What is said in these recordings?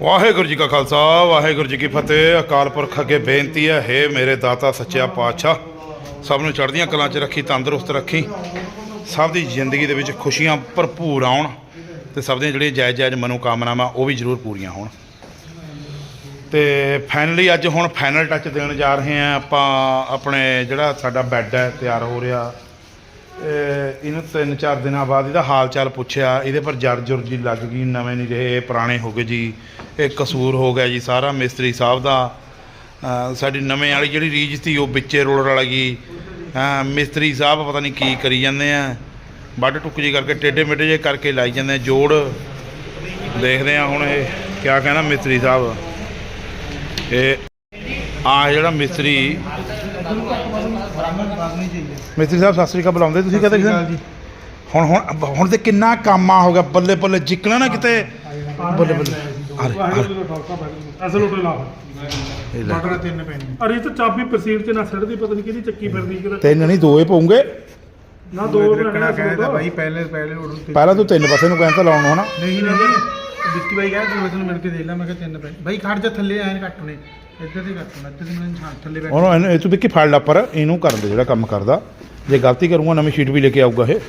ਵਾਹਿਗੁਰੂ ਜੀ ਕਾ ਖਾਲਸਾ, ਵਾਹਿਗੁਰੂ ਜੀ ਕੀ ਫਤਿਹ। ਅਕਾਲ ਪੁਰਖ ਅੱਗੇ ਬੇਨਤੀ ਹੈ, ਹੇ ਮੇਰੇ ਦਾਤਾ ਸੱਚਿਆ ਪਾਤਸ਼ਾਹ। ਸਭ ਨੂੰ ਚੜ੍ਹਦੀਆਂ ਕਲਾਂ 'ਚ ਰੱਖੀ, ਤੰਦਰੁਸਤ ਰੱਖੀ। ਸਭ ਦੀ ਜ਼ਿੰਦਗੀ ਦੇ ਵਿੱਚ ਖੁਸ਼ੀਆਂ ਭਰਪੂਰ ਆਉਣ ਤੇ ਸਭ ਦੀਆਂ ਜਿਹੜੀਆਂ ਜਾਇਜ਼ ਜਾਇਜ਼ ਮਨੋਕਾਮਨਾਵਾਂ, ਉਹ ਵੀ ਜ਼ਰੂਰ ਪੂਰੀਆਂ ਹੋਣ। ਤੇ ਫਾਈਨਲੀ ਅੱਜ ਹੁਣ ਫਾਈਨਲ ਟੱਚ ਦੇਣ ਜਾ ਰਹੇ ਹਾਂ ਆਪਾਂ, ਆਪਣੇ ਜਿਹੜਾ ਸਾਡਾ ਬੈੱਡ ਹੈ ਤਿਆਰ ਹੋ ਰਿਹਾ। ਇਹਨੂੰ ਤਿੰਨ ਚਾਰ ਦਿਨਾਂ ਬਾਅਦ ਇਹਦਾ ਹਾਲ ਚਾਲ ਪੁੱਛਿਆ। ਇਹਦੇ ਪਰ ਜਰ ਜੁਰ ਜੀ ਲੱਗ ਗਈ, ਨਵੇਂ ਨਹੀਂ ਰਹੇ, ਇਹ ਪੁਰਾਣੇ ਹੋ ਗਏ ਜੀ। ਇਹ ਕਸੂਰ ਹੋ ਗਿਆ ਜੀ ਸਾਰਾ ਮਿਸਤਰੀ ਸਾਹਿਬ ਦਾ। ਸਾਡੀ ਨਵੇਂ ਵਾਲੀ ਜਿਹੜੀ ਰੀਜ ਸੀ ਉਹ ਵਿੱਚੇ ਰੋੜ ਰਲ ਗਈ ਹਾਂ, ਮਿਸਤਰੀ ਸਾਹਿਬ ਪਤਾ ਨਹੀਂ ਕੀ ਕਰੀ ਜਾਂਦੇ ਆ। ਵੱਢ ਟੁੱਕ ਜੀ ਕਰਕੇ ਟੇਢੇ ਮੇਢੇ ਜੇ ਕਰਕੇ ਲਾਈ ਜਾਂਦੇ ਆ ਜੋੜ। ਦੇਖਦੇ ਆ ਹੁਣ ਇਹ ਕਿਆ ਕਹਿੰਦਾ ਮਿਸਤਰੀ ਸਾਹਿਬ। ਇਹ ਆ ਜਿਹੜਾ ਮਿਸਤਰੀ ਮਿਸਤਰੀ ਸਾਹਿਬ ਸਤਿ ਸ੍ਰੀ ਅਕਾਲ ਬੁਲਾਉਂਦੇ ਤੁਸੀਂ ਕਹਦੇ ਜੀ। ਹੁਣ ਹੁਣ ਹੁਣ ਤੇ ਕਿੰਨਾ ਕੰਮ ਆ ਹੋ ਗਿਆ ਬੱਲੇ ਬੱਲੇ ਜਿੱਕਣਾ ਨਾ ਕਿਤੇ? ਬੱਲੇ ਬੱਲੇ। ਅਰੇ ਅਸਲ ਉਟੇ ਲਾ। ਇਹ ਲੈ। ਬਟਨ ਤਿੰਨ ਪੈਣੇ। ਅਰੇ ਇਹ ਤਾਂ ਚਾਬੀ ਪ੍ਰਸੀਡ ਚ ਨਾ ਛੱਡਦੀ ਪਤਾ ਨਹੀਂ ਕਿਹਦੀ ਚੱਕੀ ਫਿਰਦੀ ਕਿਤੇ ਤਿੰਨ ਨਹੀਂ ਦੋ ਹੀ ਪਊਗੇ। ਨਾ ਦੋ ਰੱਖਣਾ ਕਹਿੰਦਾ ਬਾਈ ਪਹਿਲੇ ਪਹਿਲੇ ਆਰਡਰ ਤੇ ਪਹਿਲਾਂ ਤੂੰ ਤਿੰਨ ਪਾਸੇ ਨੂੰ ਕਹਿੰਦਾ ਲਾਉਣ ਹੋਣਾ। ਨਹੀਂ ਨਹੀਂ ਵਿੱਕੀ ਬਾਈ ਕਹਿੰਦਾ ਤੂੰ ਵਸਨ ਮਿਲ ਕੇ ਦੇਖ ਲੈ ਮੈਂ ਕਿਹਾ ਤਿੰਨ ਪੈ ਬਾਈ ਖੜ ਜਾ ਥੱਲੇ ਐਨ ਕੱਟਣੇ ਇੱਧਰ ਤੇ ਕੱਟਣਾ ਇੱਧਰ ਤੇ ਮੈਨੂੰ ਛਾਂ ਥੱਲੇ ਬੈਠ ਉਹਨੂੰ ਇਹਨੂੰ- ਇਹ ਤੂੰ ਵਿੱਕੀ ਫੜ ਲਾ ਪਰ ਇਹਨੂੰ ਕਰਨ ਦੇ ਜਿਹੜਾ ਕੰਮ ਕਰਦਾ। ਜੇ ਗਲਤੀ ਕਰੂੰਗਾ ਨਵੀਂ ਸ਼ੀਟ ਵੀ ਲੈ ਕੇ ਆਊਗਾ ਇਹ।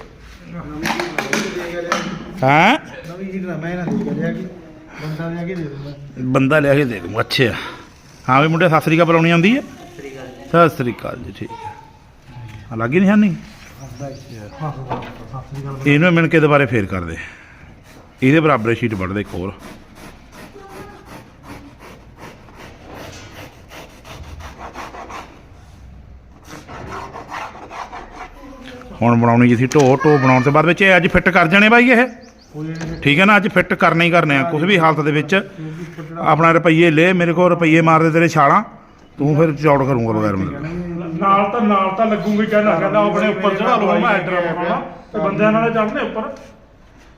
ਹਾਂ? ਨਵੀਂ ਜੀ ਨਾ ਮੈਂ ਨਾ ਦੇ ਲਿਆ ਕਿ ਬੰਦਾ ਲਿਆ ਕੇ ਦੇ ਦੂੰਗਾ। ਬੰਦਾ ਲਿਆ ਕੇ ਦੇ ਦੂੰਗਾ ਅੱਛਾ। ਹਾਂ ਵੀ ਮੁੰਡੇ ਸਤਿ ਸ੍ਰੀ ਅਕਾਲ ਬੁਲਾਉਣੀ ਆਉਂਦੀ ਹੈ? ਸਤਿ ਸ੍ਰੀ ਅਕਾਲ ਜੀ ਠੀਕ ਹੈ। ਲੱਗੀ ਨਿਸ਼ਾਨੀ ਇਹਨੂੰ ਮਿਣ ਕੇ ਦੁਬਾਰੇ ਫੇਰ ਕਰ ਦੇ। ਇਹਦੇ ਬਰਾਬਰ ਸ਼ੀਟ ਵੱਢ ਦੇ ਇੱਕ ਹੋਰ। ਹੁਣ ਬਣਾਉਣੀ ਜੀ ਸੀ ਢੋ ਢੋ ਬਣਾਉਣ ਤੋਂ ਬਾਅਦ ਵਿੱਚ ਇਹ ਅੱਜ ਫਿੱਟ ਕਰ ਜਾਣੇ ਬਾਈ ਇਹ। ਠੀਕ ਹੈ ਨਾ ਅੱਜ ਫਿੱਟ ਕਰਨੇ ਹੀ ਕਰਨੇ ਆ ਕੁਝ ਵੀ ਹਾਲਤ ਦੇ ਵਿੱਚ। ਆਪਣਾ ਰੁਪਈਏ ਲੈ ਮੇਰੇ ਕੋਲ ਰੁਪਈਏ ਮਾਰਦੇ ਤੇਰੇ ਛਾਲਾਂ। ਤੂੰ ਫਿਰ ਚੌੜ ਕਰੂੰਗਾ ਬਗੈਰ ਮਤਲਬ। ਨਾਲ ਤਾਂ ਨਾਲ ਤਾਂ ਲੱਗੂਗੀ ਕਹਿੰਦਾ ਕਹਿੰਦਾ ਆਪਣੇ ਉੱਪਰ ਚੜਾ ਲਓ ਮੈਂ ਐਡਰ ਪਾਉਣਾ। ਤੇ ਬੰਦਿਆਂ ਨਾਲ ਚੜਨੇ ਉੱਪਰ।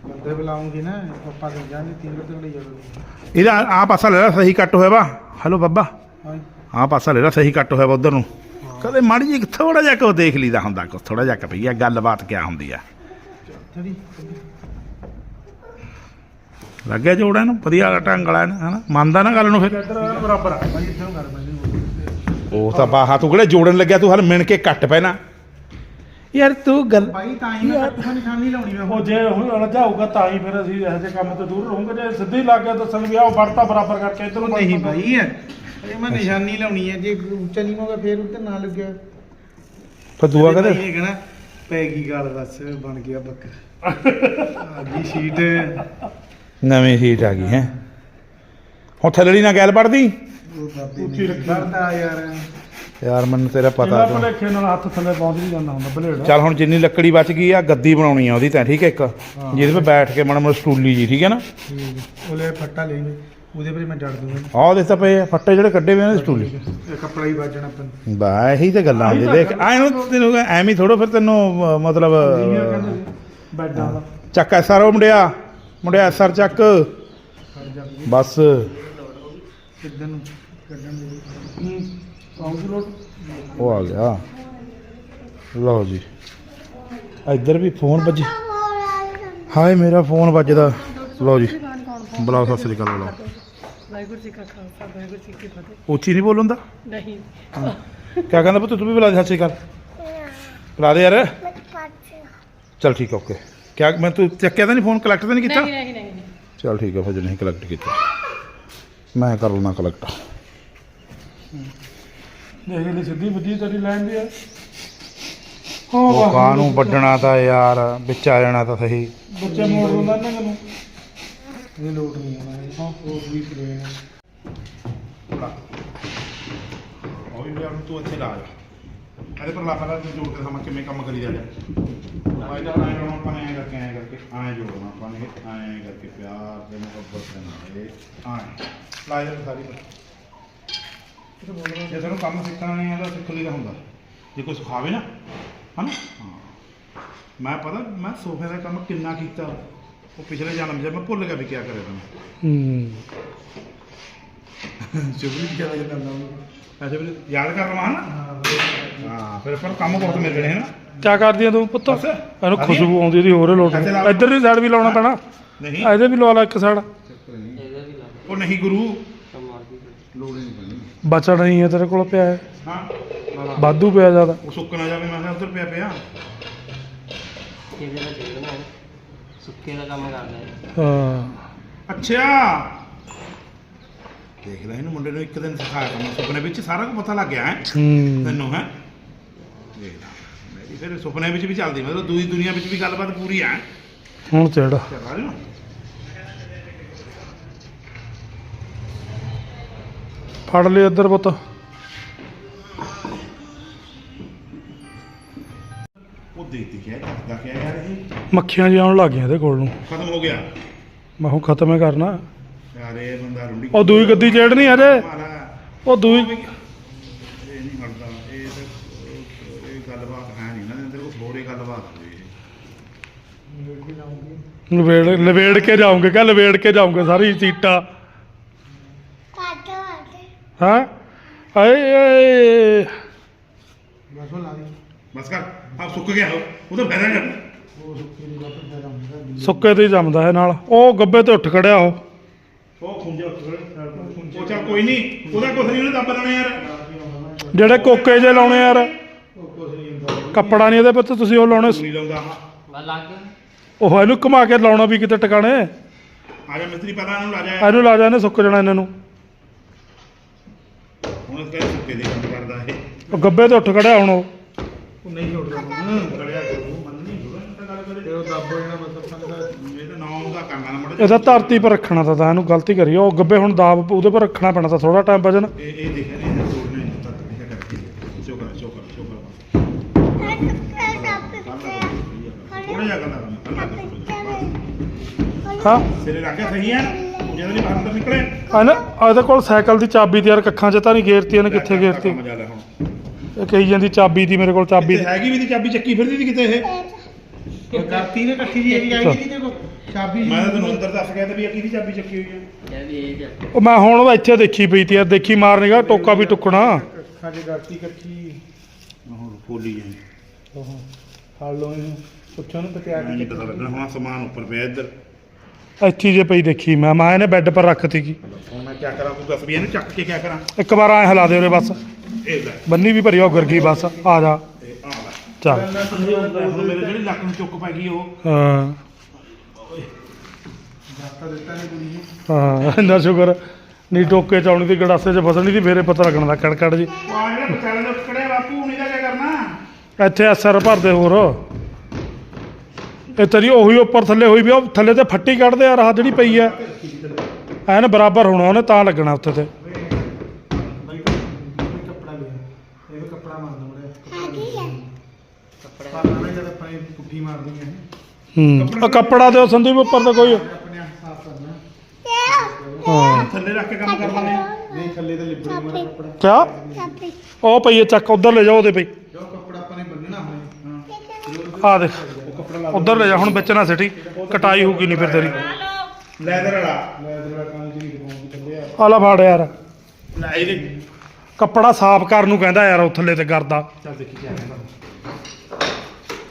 ਬੰਦੇ ਬੁਲਾਉਂਗੀ ਨਾ ਪਾਪਾ ਦੇ ਜਾਣੇ ਤਿੰਨ ਤੇ ਲਈ ਜਾਵੇ ਇਹਦਾ ਆ ਪਾਸਾ ਲੈ ਲੈ ਸਹੀ ਕੱਟ ਹੋਇਆ ਵਾ। ਹੈਲੋ ਬੱਬਾ। ਹਾਂ ਆ ਪਾਸਾ ਲੈ ਲੈ ਸਹੀ ਕੱਟ ਹੋਇਆ ਵਾ ਉਧਰ ਨੂੰ। ਕਦੇ ਮਾੜੀ ਜੀ ਥੋੜਾ ਜਿਹਾ ਕੋ ਦੇਖ ਲਈਦਾ ਹੁੰਦਾ ਕੋ ਥੋੜਾ ਜਿਹਾ ਕਿ ਭਈਆ ਗੱਲਬਾਤ ਕਿਆ ਹੁੰਦੀ ਆ। ਲੱਗਿਆ ਜੋੜਾ ਇਹਨੂੰ ਵਧੀਆ ਵਾਲਾ ਇਹਨੂੰ, ਹਨਾ? ਮੰਨਦਾ ਨਾ ਗੱਲ ਨੂੰ ਫਿਰ। ਬਰਾਬਰ ਆ ਇੱਥੇ ਨੂੰ ਕਰ ਉਹ ਤਾਂ ਬਾਹਾ ਤੂੰ ਕਿਹੜੇ ਜੋੜਨ ਲੱਗਿਆ ਤੂੰ ਹਲ ਮਿਣ ਕੇ ਕੱਟ ਪੈਣਾ ਯਾਰ ਤੂੰ ਗੱਲ ਬਾਈ ਤਾਂ ਹੀ ਮੈਂ ਕੱਟਾ ਨਿਸ਼ਾਨੀ ਲਾਉਣੀ ਮੈਂ। ਉਹ ਜੇ ਹੁਣ ਅਲਝਾਊਗਾ ਤਾਂ ਹੀ ਫਿਰ ਅਸੀਂ ਇਹੋ ਜਿਹੇ ਕੰਮ ਤੋਂ ਦੂਰ ਰਹੂੰਗੇ। ਜੇ ਸਿੱਧੇ ਹੀ ਲੱਗ ਗਿਆ ਦੱਸਣ ਵੀ ਆਹ ਵੜਤਾ ਬਰਾਬਰ ਕਰਕੇ ਇੱਧਰ ਨੂੰ ਨਹੀਂ ਬਾਈ ਹੈ ਇਹ ਮੈਂ ਨਿਸ਼ਾਨੀ ਲਾਉਣੀ ਹੈ ਜੇ ਉੱਚਾ ਨਹੀਂ ਹੋਗਾ ਫੇਰ ਉੱਤੇ ਨਾ ਲੱਗਿਆ। ਫਿਰ ਦੂਆ ਕਹਦੇ ਇਹ ਕਹਣਾ ਪੈ ਗਈ ਗੱਲ ਬਸ ਬਣ ਗਿਆ ਬੱਕਰ। ਆ ਗਈ ਸ਼ੀਟ ਨਵੀਂ ਸੀਟ ਆ ਗਈ ਹੈ। ਹੁਣ ਥੱਲੜੀ ਨਾਲ ਗੈਲ ਪੜਦੀ ਉੱਚੀ ਰੱਖੀ। ਯਾਰ। ਯਾਰ ਮੈਨੂੰ ਤੇਰਾ ਪਤਾ ਤੂੰ। ਭਲੇਖੇ ਨਾਲ ਹੱਥ ਥੱਲੇ ਪਹੁੰਚ ਨਹੀਂ ਜਾਂਦਾ ਹੁੰਦਾ ਬਲੇਡ। ਚੱਲ ਹੁਣ ਜਿੰਨੀ ਲੱਕੜੀ ਬਚ ਗਈ ਆ ਗੱਦੀ ਬਣਾਉਣੀ ਆ ਉਹਦੀ ਤਾਂ ਠੀਕ ਹੈ ਇੱਕ? ਜਿਹਦੇ 'ਤੇ ਬੈਠ ਕੇ ਮਨ ਮਨ ਸਟੂਲੀ ਜੀ ਠੀਕ ਹੈ ਨਾ? ਉਹਲੇ ਫੱਟਾ ਲੈ ਉਹਦੇ ਪਰ ਮੈਂ ਜੜ ਦੂੰਗਾ ਆਹ ਉਹਦੇ ਤਾਂ ਪਏ ਆ ਫੱਟੇ ਜਿਹੜੇ ਕੱਢੇ ਹੋਏ ਨੇ ਸਟੂਲੀ ਇਹ ਕੱਪੜਾ ਹੀ ਵੱਜਣਾ ਆਪਾਂ ਨੂੰ। ਬਾ ਇਹੀ ਤਾਂ ਗੱਲਾਂ ਹੁੰਦੀਆਂ ਦੇਖ ਐਨੂੰ ਤੈਨੂੰ ਐਵੇਂ ਹੀ ਥੋੜਾ ਫਿਰ ਤੈਨੂੰ ਅਹ, ਮਤਲਬ ਬੈਡਾਂ ਦਾ ਚੱਕ ਐਸਆਰ ਉਹ ਮੁੰਡਿਆ ਮੁੰਡਿਆ ਐਸਆਰ ਚੱਕ। ਬਸ। ਕਿੱਦਾਂ ਨੂੰ ਕੱਢਣ ਦੇ ਕਾਉਂਸਲਰ ਉਹ ਆ ਗਿਆ। ਲਓ ਜੀ। ਇੱਧਰ ਵੀ ਫੋਨ ਵੱਜ ਹਾਏ ਮੇਰਾ ਫੋਨ ਵੱਜਦਾ। ਲਓ ਜੀ। ਬੁਲਾਓ ਸਤਿ ਸ੍ਰੀ ਅਕਾਲ ਬੁਲਾਓ। ਵਾਹਿਗੁਰੂ ਜੀ ਕਾ ਖਾਲਸਾ ਵਾਹਿਗੁਰੂ ਜੀ ਕੀ ਫਤਿਹ। ਉੱਚੀ ਨਹੀਂ ਬੋਲਣ ਦਾ? ਨਹੀਂ। ਕਿਆ ਕਹਿੰਦਾ ਪੁੱਤ? ਤੂੰ ਵੀ ਬੁਲਾ ਦੇ ਸ੍ਰੀ ਅਕਾਲ। ਬੁਲਾ ਦੇ ਯਾਰ। ਚਲ ਠੀਕ ਹੈ ਓਕੇ ਕਿਆ ਮੈਂ ਤੂੰ ਚੱਕਿਆ ਤਾਂ ਨਹੀਂ ਫੋਨ? ਕਲੈਕਟ ਤਾਂ ਨਹੀਂ ਕੀਤਾ? ਨਹੀਂ ਨਹੀਂ ਨਹੀਂ ਨਹੀਂ। ਚਲ ਠੀਕ ਹੈ ਫਿਰ ਨਹੀਂ ਕਲੈਕਟ ਕੀਤਾ। ਮੈਂ ਕਰ ਲੈਣਾ ਕਲੈਕਟ ਦੇਖ ਲਈ ਸਿੱਧੀ ਬੁੱਧੀ ਤੇਰੀ ਲੈਣ ਦੀ ਆ ਉਹ ਕਾਂ ਨੂੰ ਵੱਢਣਾ ਤਾਂ ਯਾਰ ਵਿੱਚ ਆ ਜਾਣਾ ਤਾਂ ਸਹੀ। ਬੱਚੇ ਮੋੜ ਦਿੰਦਾ ਇਹਨਾਂ ਨੂੰ ਇਹ ਲੋਟ ਨਹੀਂ ਆਉਣਾ, ਇਹ ਉਹ ਵੀ ਪਲੇਨ ਉਹ ਯਾਰ ਤੂੰ ਇੱਥੇ ਲਾ ਜਾ। ਇਹਦੇ ਪਰ ਲਾ ਪਹਿਲਾਂ ਜੋੜ ਕੇ ਸਮਾਂ ਕਿਵੇਂ ਕੰਮ ਕਰੀ ਜਾ ਰਿਹਾ ਆਈ ਦਾ ਆਏ ਹੁਣ ਆਪਾਂ ਐਂ ਕਰਕੇ ਐਂ ਕਰਕੇ, ਐਂ ਜੋੜਨਾ ਆਪਾਂ ਨੇ, ਐਂ ਕਰਕੇ ਪਿਆਰ ਦੇ ਮੁਹੱਬਤ ਦੇ ਨਾਲ ਇਹ, ਐਂ। ਲਾ ਜਾ ਸਾਰੀ ਜੇ ਤੈਨੂੰ ਕੰਮ ਸਿੱਖਣਾ ਨਹੀਂ ਆਉਂਦਾ, ਸਿੱਖ ਲਈਦਾ ਹੁੰਦਾ। ਜੇ ਕੋਈ ਸਿਖਾਵੇ ਨਾ, ਹਨਾ? ਮੈਂ ਪਤਾ, ਮੈਂ ਸੋਫੇ ਦਾ ਕੰਮ ਕਿੰਨਾ ਕੀਤਾ। ਉਹ ਪਿਛਲੇ ਜਨਮ 'ਚ ਮੈਂ ਭੁੱਲ ਗਿਆ ਵੀ ਕਿਆ ਕਰਿਆ ਤੈਨੂੰ। ਹੂੰ। ਚੁਗਲੀ ਕਿਆ ਕਰਦਾ ਅੱਛਾ ਫਿਰ ਯਾਦ ਕਰ ਲਵਾਂ ਨਾ ਹਾਂ ਫਿਰ ਪਰ ਕੰਮ ਬਹੁਤ ਮਿਲ ਜਣੇ ਨਾ ਕੀ ਕਰਦੀ ਆ ਤੂੰ ਪੁੱਤ? ਬਸ। ਇਹਨੂੰ ਖੁਸ਼ਬੂ ਆਉਂਦੀ ਉਹਦੀ ਹੋਰ ਲੋਟ। ਇੱਥੇ ਲਾ। ਇੱਧਰ ਦੀ ਸਾਈਡ ਵੀ ਲਾਉਣਾ ਪੈਣਾ। ਨਹੀਂ। ਇਹਦੇ ਵੀ ਲਵਾ ਲਾ ਇੱਕ ਸਾਈਡ ਉਹ ਨਹੀਂ ਗੁਰੂ। ਬਚਣ ਨਹੀਂ ਹੈ ਤੇਰੇ ਕੋਲ ਪਿਆ ਹੈ। ਹਾਂ। ਵਾਧੂ ਪਿਆ ਜ਼ਿਆਦਾ। ਉਹ ਸੁੱਕ ਨਾ ਜਾਵੇ ਮੈਂ ਕਿਹਾ ਉੱਧਰ ਪਿਆ ਪਿਆ। ਇਹਦੇ ਦਾ ਦੇਖਣਾ ਹੈ ਸੁੱਕੇ ਦਾ ਕੰਮ ਕਰਦਾ ਹੈ ਹਾਂ। ਅੱਛਾ। ਦੇਖ ਲੈ ਇਹਨੂੰ ਮੁੰਡੇ ਨੂੰ ਇੱਕ ਦਿਨ ਸਿਖਾਇਆ ਕੰਮ ਸੁਪਨੇ ਵਿੱਚ ਸਾਰਾ ਕੁਝ ਪਤਾ ਲੱਗ ਗਿਆ ਹੈ? ਹੂੰ। ਤੈਨੂੰ ਹੈ? ਦੇਖ ਲੈ ਮੇਰੀ ਫਿਰ ਸੁਪਨੇ ਵਿੱਚ ਵੀ ਚੱਲਦੀ ਮਤਲਬ ਦੂਜੀ ਦੁਨੀਆ ਵਿੱਚ ਵੀ ਗੱਲਬਾਤ ਪੂਰੀ ਹੈ? ਹੁਣ ਚੜ। ਚੱਲ ਆ ਜਾ। ਫੜ ਲਈ ਇੱਧਰ ਪੁੱਤ। ਯਾਰ ਇਹ ਮੱਖੀਆਂ ਜਿਹਾ ਆਉਣ ਲੱਗ ਗਈਆਂ ਇਹਦੇ ਕੋਲ ਨੂੰ। ਖਤਮ ਹੋ ਗਿਆ? ਮੈਂ ਹੁਣ ਖਤਮ ਹੀ ਕਰਨਾ। ਯਾਰ ਇਹ ਬੰਦਾ ਰੁੰਡੀ ਉਹ ਦੂਈ ਗੱਦੀ ਚੜਨੀ ਹਜੇ। ਉਹ ਦੂਈ ਇਹ ਨਹੀਂ ਹਟਦਾ। ਇਹ ਤਾਂ ਇਹ ਗੱਲਬਾਤ ਹੈ ਨਹੀਂ ਨਾ ਇਹਦੇ ਕੋਲ। ਹੋਰ ਹੀ ਗੱਲਬਾਤ ਹੋਈ ਲਵੇੜ ਲਵੇੜ ਕੇ ਜਾਉਂਗੇ ਕਹ ਲਵੇੜ ਕੇ ਜਾਉਂਗੇ ਸਾਰੀ ਸੀਟਾਂ। ਹਾਂ? ਆਏ ਏ ਬਸ ਉਹ ਲਾ ਦੇ। ਬਸ ਕਰ ਆਪ ਸੁੱਕ ਗਿਆ ਉਹ ਉਹ ਤਾਂ ਫਾਇਦਾ ਕਰ ਉਹ ਸੁੱਕੀ ਦੀ ਵਾਪਸ ਫਾਇਦਾ ਹੁੰਦਾ ਸੁੱਕੇ ਤੇ ਹੀ ਜੰਮਦਾ ਹੈ ਨਾਲ ਉਹ ਗੱਬੇ ਤੇ ਉੱਠ ਖੜਿਆ ਉਹ। ਉਹ ਖੁੰਝਾ ਉਹ ਚੱਲ ਕੋਈ ਨਹੀਂ ਉਹਦਾ ਕੁਝ ਨਹੀਂ ਉਹਨੇ ਦੱਬ ਲੈਣਾ ਯਾਰ। ਜਿਹੜੇ ਕੋਕੇ ਜੇ ਲਾਉਣੇ ਯਾਰ ਉਹ ਕੁਛ ਨਹੀਂ ਹੁੰਦਾ ਕੱਪੜਾ ਨਹੀਂ ਇਹਦੇ ਵਿੱਚ ਤੁਸੀਂ ਉਹ ਲਾਉਣੇ। ਨਹੀਂ ਲਾਉਂਦਾ। ਬਸ ਲੱਗ ਗਿਆ ਉਹ ਇਹਨੂੰ ਘੁਮਾ ਕੇ ਲਾਉਣਾ ਵੀ ਕਿਤੇ ਟਿਕਾਣੇ। ਆ ਜਾ ਮਿਸਤਰੀ ਪਹਿਲਾਂ ਇਹਨੂੰ ਲਾ ਜਾ। ਇਹਨੂੰ ਲਾ ਜਾਣੇ ਸੁੱਕ ਜਾਣਾ ਇਹਨਾਂ ਨੂੰ। ਹੁਣ ਇਸ ਕਹਿੰਦੇ ਸੁੱਕੇ ਦੇ ਕੰਮ ਕਰਦਾ ਇਹ। ਉਹ ਗੱਬੇ ਤੇ ਉੱਠ ਖੜਿਆ ਹੁਣ ਉਹ। ਉਹ ਨਹੀਂ ਛੋੜਦਾ ਹੁਣ ਕੜਿਆ ਕਰੂ ਮੰਨ ਨਹੀਂ ਜੁੜਾ ਤਾਂ ਗੱਲ ਕਰੇ ਤੇ ਉਹ ਦੱਬ ਹੋ ਜਾਣਾ ਬਸ ਆਪਾਂ ਨੇ ਤਾਂ ਇਹ ਤਾਂ ਨਾਮ ਦਾ ਕਰਨਾ ਨਾ ਮੜਾ ਇਹਦਾ ਧਰਤੀ ਪਰ ਰੱਖਣਾ ਤਾਂ ਤਾਂ ਇਹਨੂੰ ਗਲਤੀ ਕਰੀ। ਉਹ ਗੱਬੇ ਹੁਣ ਦਾਬ ਉਹਦੇ ਪਰ ਰੱਖਣਾ ਪੈਣਾ ਤਾਂ ਥੋੜਾ ਟਾਈਮ ਵਜਨ ਇਹ ਇਹ ਦੇਖਿਆ ਨਹੀਂ ਇਹ ਤੋੜਨੇ ਨਹੀਂ ਤੱਕ ਦੇਖਿਆ ਕਰਕੇ। ਚੋਕਰ ਚੋਕਰ ਚੋਕਰ ਥੋੜਾ ਜਿਹਾ ਕਰਨਾ ਹਾਂ? ਸਿਰੇ ਲੱਗ ਗਿਆ ਸਹੀ ਹੈ ਜਦੋਂ ਨਹੀਂ ਬਾਹਰ ਅੰਦਰ ਨਿਕਲੇ। ਇਹਨੇ ਇਹਦੇ ਕੋਲ ਸਾਈਕਲ ਦੀ ਚਾਬੀ ਦੀ ਯਾਰ ਕੱਖਾਂ 'ਚ ਤਾਂ ਨਹੀਂ ਗੇਰਤੀ ਇਹਨੇ ਕਿੱਥੇ ਗੇਰਤੀ ਮਜਾ ਲੈ ਹੁਣ। ਇਹ ਕਹੀ ਜਾਂਦੀ ਚਾਬੀ ਦੀ ਮੇਰੇ ਕੋਲ ਚਾਬੀ ਕਿਤੇ ਹੈਗੀ ਵੀ ਦੀ ਚਾਬੀ ਚੱਕੀ ਫਿਰਦੀ ਸੀ ਕਿਤੇ ਇਹ? ਕਰਤੀ ਨੇ ਇਕੱਠੀ ਜੀ ਇਹ ਆਈ ਸੀ ਦੇਖੋ ਚਾਬੀ ਮੈਂ ਤਾਂ ਤੈਨੂੰ ਅੰਦਰ ਦੱਸ ਗਿਆ ਤੇ ਵੀ ਇਹ ਕਿਹਦੀ ਚਾਬੀ ਚੱਕੀ ਹੋਈ ਹੈ ਕਹਿੰਦੀ ਇਹ ਜਾ ਉਹ ਮੈਂ ਹੁਣ ਉਹ ਇੱਥੇ ਦੇਖੀ ਪਈ ਤੀ ਯਾਰ ਦੇਖੀ ਮਾਰਨੇਗਾ ਟੋਕਾ ਵੀ ਟੁੱਕਣਾ। ਖਾਜੇ ਕਰਤੀ ਇਕੱਠੀ ਹੁਣ ਫੋਲੀ ਜਾਈ ਫੜ ਲਓ ਇਹਨੂੰ। ਪੁੱਛੋ ਨੂੰ ਪਤਿਆ ਮੈਂ ਨਹੀਂ ਪਤਾ ਲੱਗਣਾ ਹੁਣ ਸਮਾਨ ਉੱਪਰ ਪਿਆ ਇੱਧਰ। ਇੱਥੇ ਜੇ ਪਈ ਦੇਖੀ ਮੈਂ ਮੈਂ ਇਹਨੇ ਬੈੱਡ ਪਰ ਰੱਖਤੀ ਕੀ। ਹੁਣ ਮੈਂ ਕੀ ਕਰਾਂ ਤੂੰ ਦੱਸ ਵੀ ਇਹਨੂੰ ਚੱਕ ਕੇ ਕੀ ਕਰਾਂ। ਇੱਕ ਵਾਰ ਐ ਹਿਲਾ ਦੇ ਉਰੇ ਬਸ। ਇਹ ਲੈ ਬੰਨੀ ਵੀ ਭਰੀ ਉਹ ਗਿਰ ਬਸ ਆ ਜਾ। ਇਹ ਆ ਲੈ ਚੱਲ। ਹੁਣ ਮੇਰੇ ਜਿਹੜੀ ਲੱਕ ਨੂੰ ਚੁੱਕ ਪੈ ਗਈ ਉਹ ਹਾਂ ਜਾਤਾ ਦਿੱਤਾ ਨੇ ਕੁੜੀ ਨੂੰ ਹਾਂ ਇੰਨਾ ਸ਼ੁਕਰ ਨਹੀਂ ਟੋਕੇ ਚ ਦੀ ਗੜਾਸੇ 'ਚ ਫਸਣੀ ਦੀ ਫੇਰੇ ਪਤਾ ਲੱਗਣ ਦਾ ਕੜਕੜ ਜੀ। ਆ ਜਿਹੜੇ ਵਿਚਾਲੇ ਦੇ ਕੜੇ ਬਾਪੂ ਨਹੀਂ ਦਾ ਕੀ ਕਰਨਾ ਇੱਥੇ ਅਸਰ ਭਰਦੇ ਹੋਰ। ਇਹ ਤੇਰੀ ਉਹੀ ਉੱਪਰ ਥੱਲੇ ਹੋਈ ਵੀ ਆ, ਉਹ ਥੱਲੇ ਤੇ ਫੱਟੀ ਕੱਢਦੇ ਆ ਰਾਹ ਜਿਹੜੀ ਪਈ ਆ। ਐਨ ਬਰਾਬਰ ਹੋਣਾ ਉਹਨੇ ਤਾਂ ਲੱਗਣਾ ਉੱਥੇ ਤੇ ਬਾਈ ਕੋਈ ਕੱਪੜਾ ਲਿਆ ਇਹ ਵੀ ਕੱਪੜਾ ਮਾਰਦਾ ਮੜਿਆ ਕੱਪੜਾ ਪਾਣਾ ਜਦ ਪੁੱਠੀ ਮਾਰਦੀ ਹੈ। ਹੂੰ ਆ ਕੱਪੜਾ ਉਹ ਸੰਦੀਪ ਉੱਪਰ ਤੇ ਕੋਈ। ਆਪਣੇ ਆਪ ਸਾਫ਼ ਕਰਨਾ। ਹਾਂ। ਥੱਲੇ ਰੱਖ ਕੇ ਕੰਮ ਕਰਨਾ ਨੇ ਨਹੀਂ ਥੱਲੇ ਤੇ ਲਿਬੜੀ ਮਾਰ ਕੱਪੜਾ। ਕਿਆ? ਉਹ ਪਈ ਹੈ ਚੱਕ ਉਧਰ ਲੈ ਜਾ ਉਹਦੇ ਪਈ ਜੋ ਕੱਪੜਾ ਆਪਾਂ ਨੇ ਬੰਨਣਾ ਹੁਣ। ਆ ਦੇਖ। ਉਧਰ ਲੈ ਜਾ ਹੁਣ ਵਿੱਚ ਨਾ ਸਿਟੀ। ਕਟਾਈ ਹੋਊਗੀ ਨਹੀਂ ਫਿਰ ਤੇਰੀ। ਲੈਦਰ ਵਾਲਾ। ਮੈਂ ਇਧਰ ਕੰਮ ਜੀ ਦਿਖਾਉਂਗੀ ਥੱਲੇ ਆ। ਆ ਲੈ ਫੜ ਯਾਰ। ਲੈ ਇਹਦੇ। ਕੱਪੜਾ ਸਾਫ਼ ਕਰਨ ਨੂੰ ਕਹਿੰਦਾ ਯਾਰ ਉਹ ਥੱਲੇ ਤੇ ਕਰਦਾ। ਚੱਲ ਦੇਖੀ ਕੀ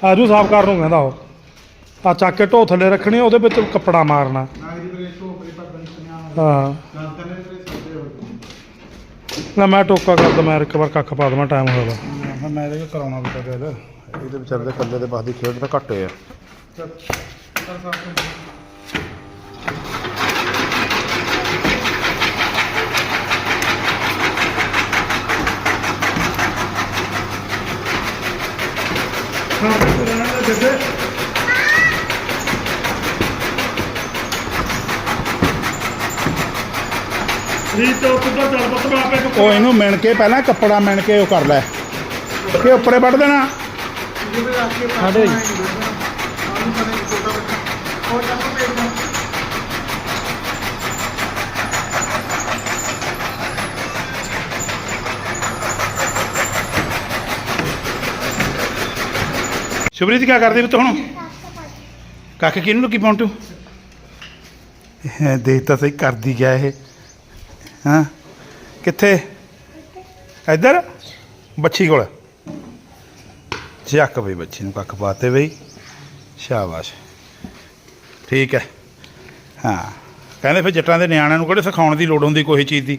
ਆਜੂ ਸਾਫ਼ ਕਰਨ ਨੂੰ ਕਹਿੰਦਾ ਉਹ। ਆ ਚੱਕ ਕੇ ਢੋ ਥੱਲੇ ਰੱਖਣੀ ਉਹਦੇ ਵਿੱਚ ਕੱਪੜਾ ਮਾਰਨਾ। ਹਾਂ। ਹੋ ਨਾ ਮੈਂ ਟੋਕਾ ਕਰਦਾ ਮੈਂ ਇੱਕ ਵਾਰ ਕੱਖ ਪਾ ਦਵਾਂ ਟਾਈਮ ਹੋਇਆ ਹਾਂ ਮੈਂ ਇਹਦੇ ਕਰਾਉਣਾ ਵੀ ਤਾਂ ਗੱਲ ਇਹਦੇ ਵਿਚਾਰੇ ਦੇ ਕੱਲੇ ਦੇ ਬਾਦੀ ਖੇਡ ਤਾਂ ਘੱਟ ਹੋਇਆ ਚੱਲ ਕਰ ਰੀਤ ਉਹ ਇਹਨੂੰ ਮਿਣ ਕੇ ਪਹਿਲਾਂ ਕੱਪੜਾ ਮਿਣ ਕੇ ਉਹ ਕਰ ਲੈ। ਕਿ ਉੱਪਰੇ ਵੱਢ ਦੇਣਾ। ਸਾਡੇ ਹੀ। ਆਲੂ ਬਣੇ ਛੋਟਾ ਬੱਚਾ ਉਹ ਚੱਲ ਪੇਟ ਦਾ ਸ਼ੁਭਰੀਤ ਕੀ ਕਰਦੇ ਪੁੱਤ ਹੁਣ? ਕੱਖ ਕਿਹਨੂੰ ਲੱਗੀ ਪਾਉਣ ਪੌਂਟੂ ਦੇਖ ਤਾਂ ਸਹੀ ਕਰਦੀ ਗਿਆ ਇਹ। ਹਾਂ? ਕਿੱਥੇ? ਇੱਧਰ? ਬੱਚੀ ਕੋਲ। ਚੱਕ ਬਈ ਬੱਚੀ ਨੂੰ ਕੱਖ ਪਾਤੇ ਬਈ। ਸ਼ਾਬਾਸ਼। ਠੀਕ ਹੈ। ਹਾਂ। ਕਹਿੰਦੇ ਫਿਰ ਜੱਟਾਂ ਦੇ ਨਿਆਣਿਆਂ ਨੂੰ ਕਿਹੜੇ ਸਿਖਾਉਣ ਦੀ ਲੋੜ ਹੁੰਦੀ ਕੋਈ ਚੀਜ਼ ਦੀ?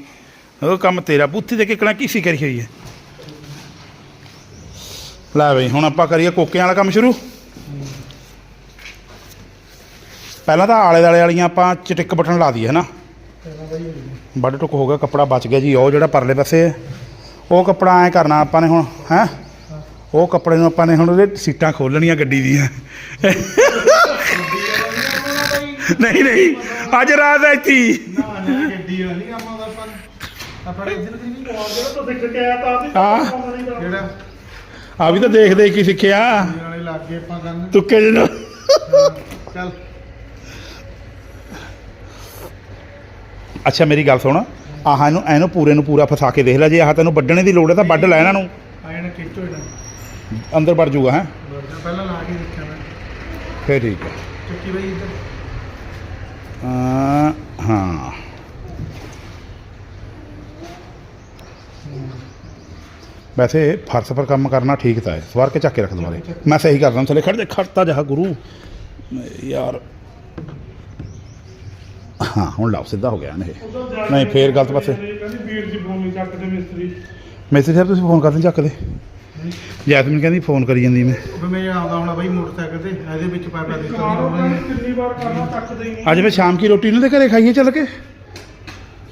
ਉਹ ਕੰਮ ਤੇਰਾ ਬੁੱਥੀ ਦੇ ਕਿਕਣਾ ਕੀ ਸੀ ਕਰੀ ਹੋਈ ਹੈ। ਲੈ ਬਈ, ਹੁਣ ਆਪਾਂ ਕਰੀਏ ਕੋਕਿਆਂ ਵਾਲਾ ਕੰਮ ਸ਼ੁਰੂ। ਪਹਿਲਾਂ ਤਾਂ ਆਲੇ ਦਾਲੇ ਵਾਲੀਆਂ ਆਪਾਂ ਚਟਿੱਕ ਬਟਨ ਲਾ ਦਈਏ, ਹਨਾ? ਵੱਡ ਟੁੱਕ ਹੋ ਗਿਆ, ਕੱਪੜਾ ਬਚ ਗਿਆ ਜੀ, ਉਹ ਜਿਹੜਾ ਪਰਲੇ ਪਾਸੇ ਹੈ, ਉਹ ਕੱਪੜਾ ਐ ਕਰਨਾ ਆਪਾਂ ਨੇ ਹੁਣ, ਹੈ? ਉਹ ਕੱਪੜੇ ਨੂੰ ਆਪਾਂ ਨੇ ਹੁਣ ਉਹਦੇ ਸੀਟਾਂ ਖੋਲਣੀਆਂ ਗੱਡੀ ਦੀਆਂ। ਨਹੀਂ ਨਹੀਂ, ਅੱਜ ਰਾਤ ਇੱਥੇ ਗੱਡੀ ਵਾਲੀ ਕੰਮ ਆਉਂਦਾ ਆਪਾਂ ਨੂੰ। ਆਪਾਂ ਇੱਧਰ ਦੀ ਨਹੀਂ ਜਿਹੜਾ ਤੋਂ ਸਿੱਖ ਕੇ ਆਇਆ ਤਾਂ ਜਿਹੜਾ ਆ ਵੀ ਤਾਂ ਦੇਖ ਦੇਖ ਕੀ ਸਿੱਖਿਆ। ਆਪਾਂ ਕਰਨ। ਤੁੱਕੇ ਜਿਹਨੂੰ ਚੱਲ। ਅੱਛਾ ਮੇਰੀ ਗੱਲ ਸੁਣ। ਆਹ ਇਹਨੂੰ ਇਹਨੂੰ ਪੂਰੇ ਨੂੰ ਪੂਰਾ ਫਸਾ ਕੇ ਦੇਖ ਲੈ। ਜੇ ਆਹ ਤੈਨੂੰ ਵੱਢਣੇ ਦੀ ਲੋੜ ਹੈ ਤਾਂ ਵੱਢ ਲੈ ਇਹਨਾਂ ਨੂੰ। ਨਾ ਖਿੱਚੋ ਇਹਨਾਂ ਅੰਦਰ ਵੜ ਜਾਊਗਾ ਹੈ? ਪਹਿਲਾਂ ਲਾ ਕੇ ਦੇਖਿਆ ਮੈਂ। ਫੇਰ ਠੀਕ ਹੈ। ਚੱਕੀ ਬਾਈ ਇੱਧਰ। ਅਹ, ਹਾਂ। ਵੈਸੇ ਫਰਸ਼ ਪਰ ਕੰਮ ਕਰਨਾ ਠੀਕ ਤਾਂ ਹੈ ਸਵਾਰ ਕੇ ਚੱਕ ਕੇ ਰੱਖ ਦਵਾਰੇ ਮੈਂ ਸਹੀ ਕਰਦਾ ਚਲੇ ਖੜ ਦੇ ਖੜਤਾ ਜਾ ਗੁਰੂ। ਯਾਰ। ਹਾਂ ਹੁਣ ਲਾਓ ਸਿੱਧਾ ਹੋ ਗਿਆ ਨੇ ਇਹ। ਨਹੀਂ ਫੇਰ ਗਲਤ ਪਾਸੇ। ਕਹਿੰਦੀ ਵੀਰ ਜੀ ਭੂਮੀ ਚੱਕ ਦੇ ਮਿਸਤਰੀ ਮੈਸੇਜ ਸਾਹਿਬ ਤੁਸੀਂ ਫੋਨ ਕਰਦੇ ਚੱਕਦੇ ਜੈਸਮੀਨ ਕਹਿੰਦੀ ਫੋਨ ਕਰੀ ਜਾਂਦੀ ਮੈਂ। ਮੈਂ ਆਉਂਦਾ ਹੁਣ ਬਾਈ ਮੋਟਰਸਾਈਕਲ ਤੇ ਇਹਦੇ ਵਿੱਚ ਦੇ ਕਮਾਲ ਦਿੱਤਾ ਕਿੰਨੀ ਵਾਰ ਕਰਨਾ ਚੱਕਦੇ ਨਹੀਂ ਅੱਜ ਮੈਂ ਸ਼ਾਮ ਕੀ ਰੋਟੀ ਇਹਨਾਂ ਦੇ ਘਰੇ ਖਾਈਏ ਚੱਲ ਕੇ?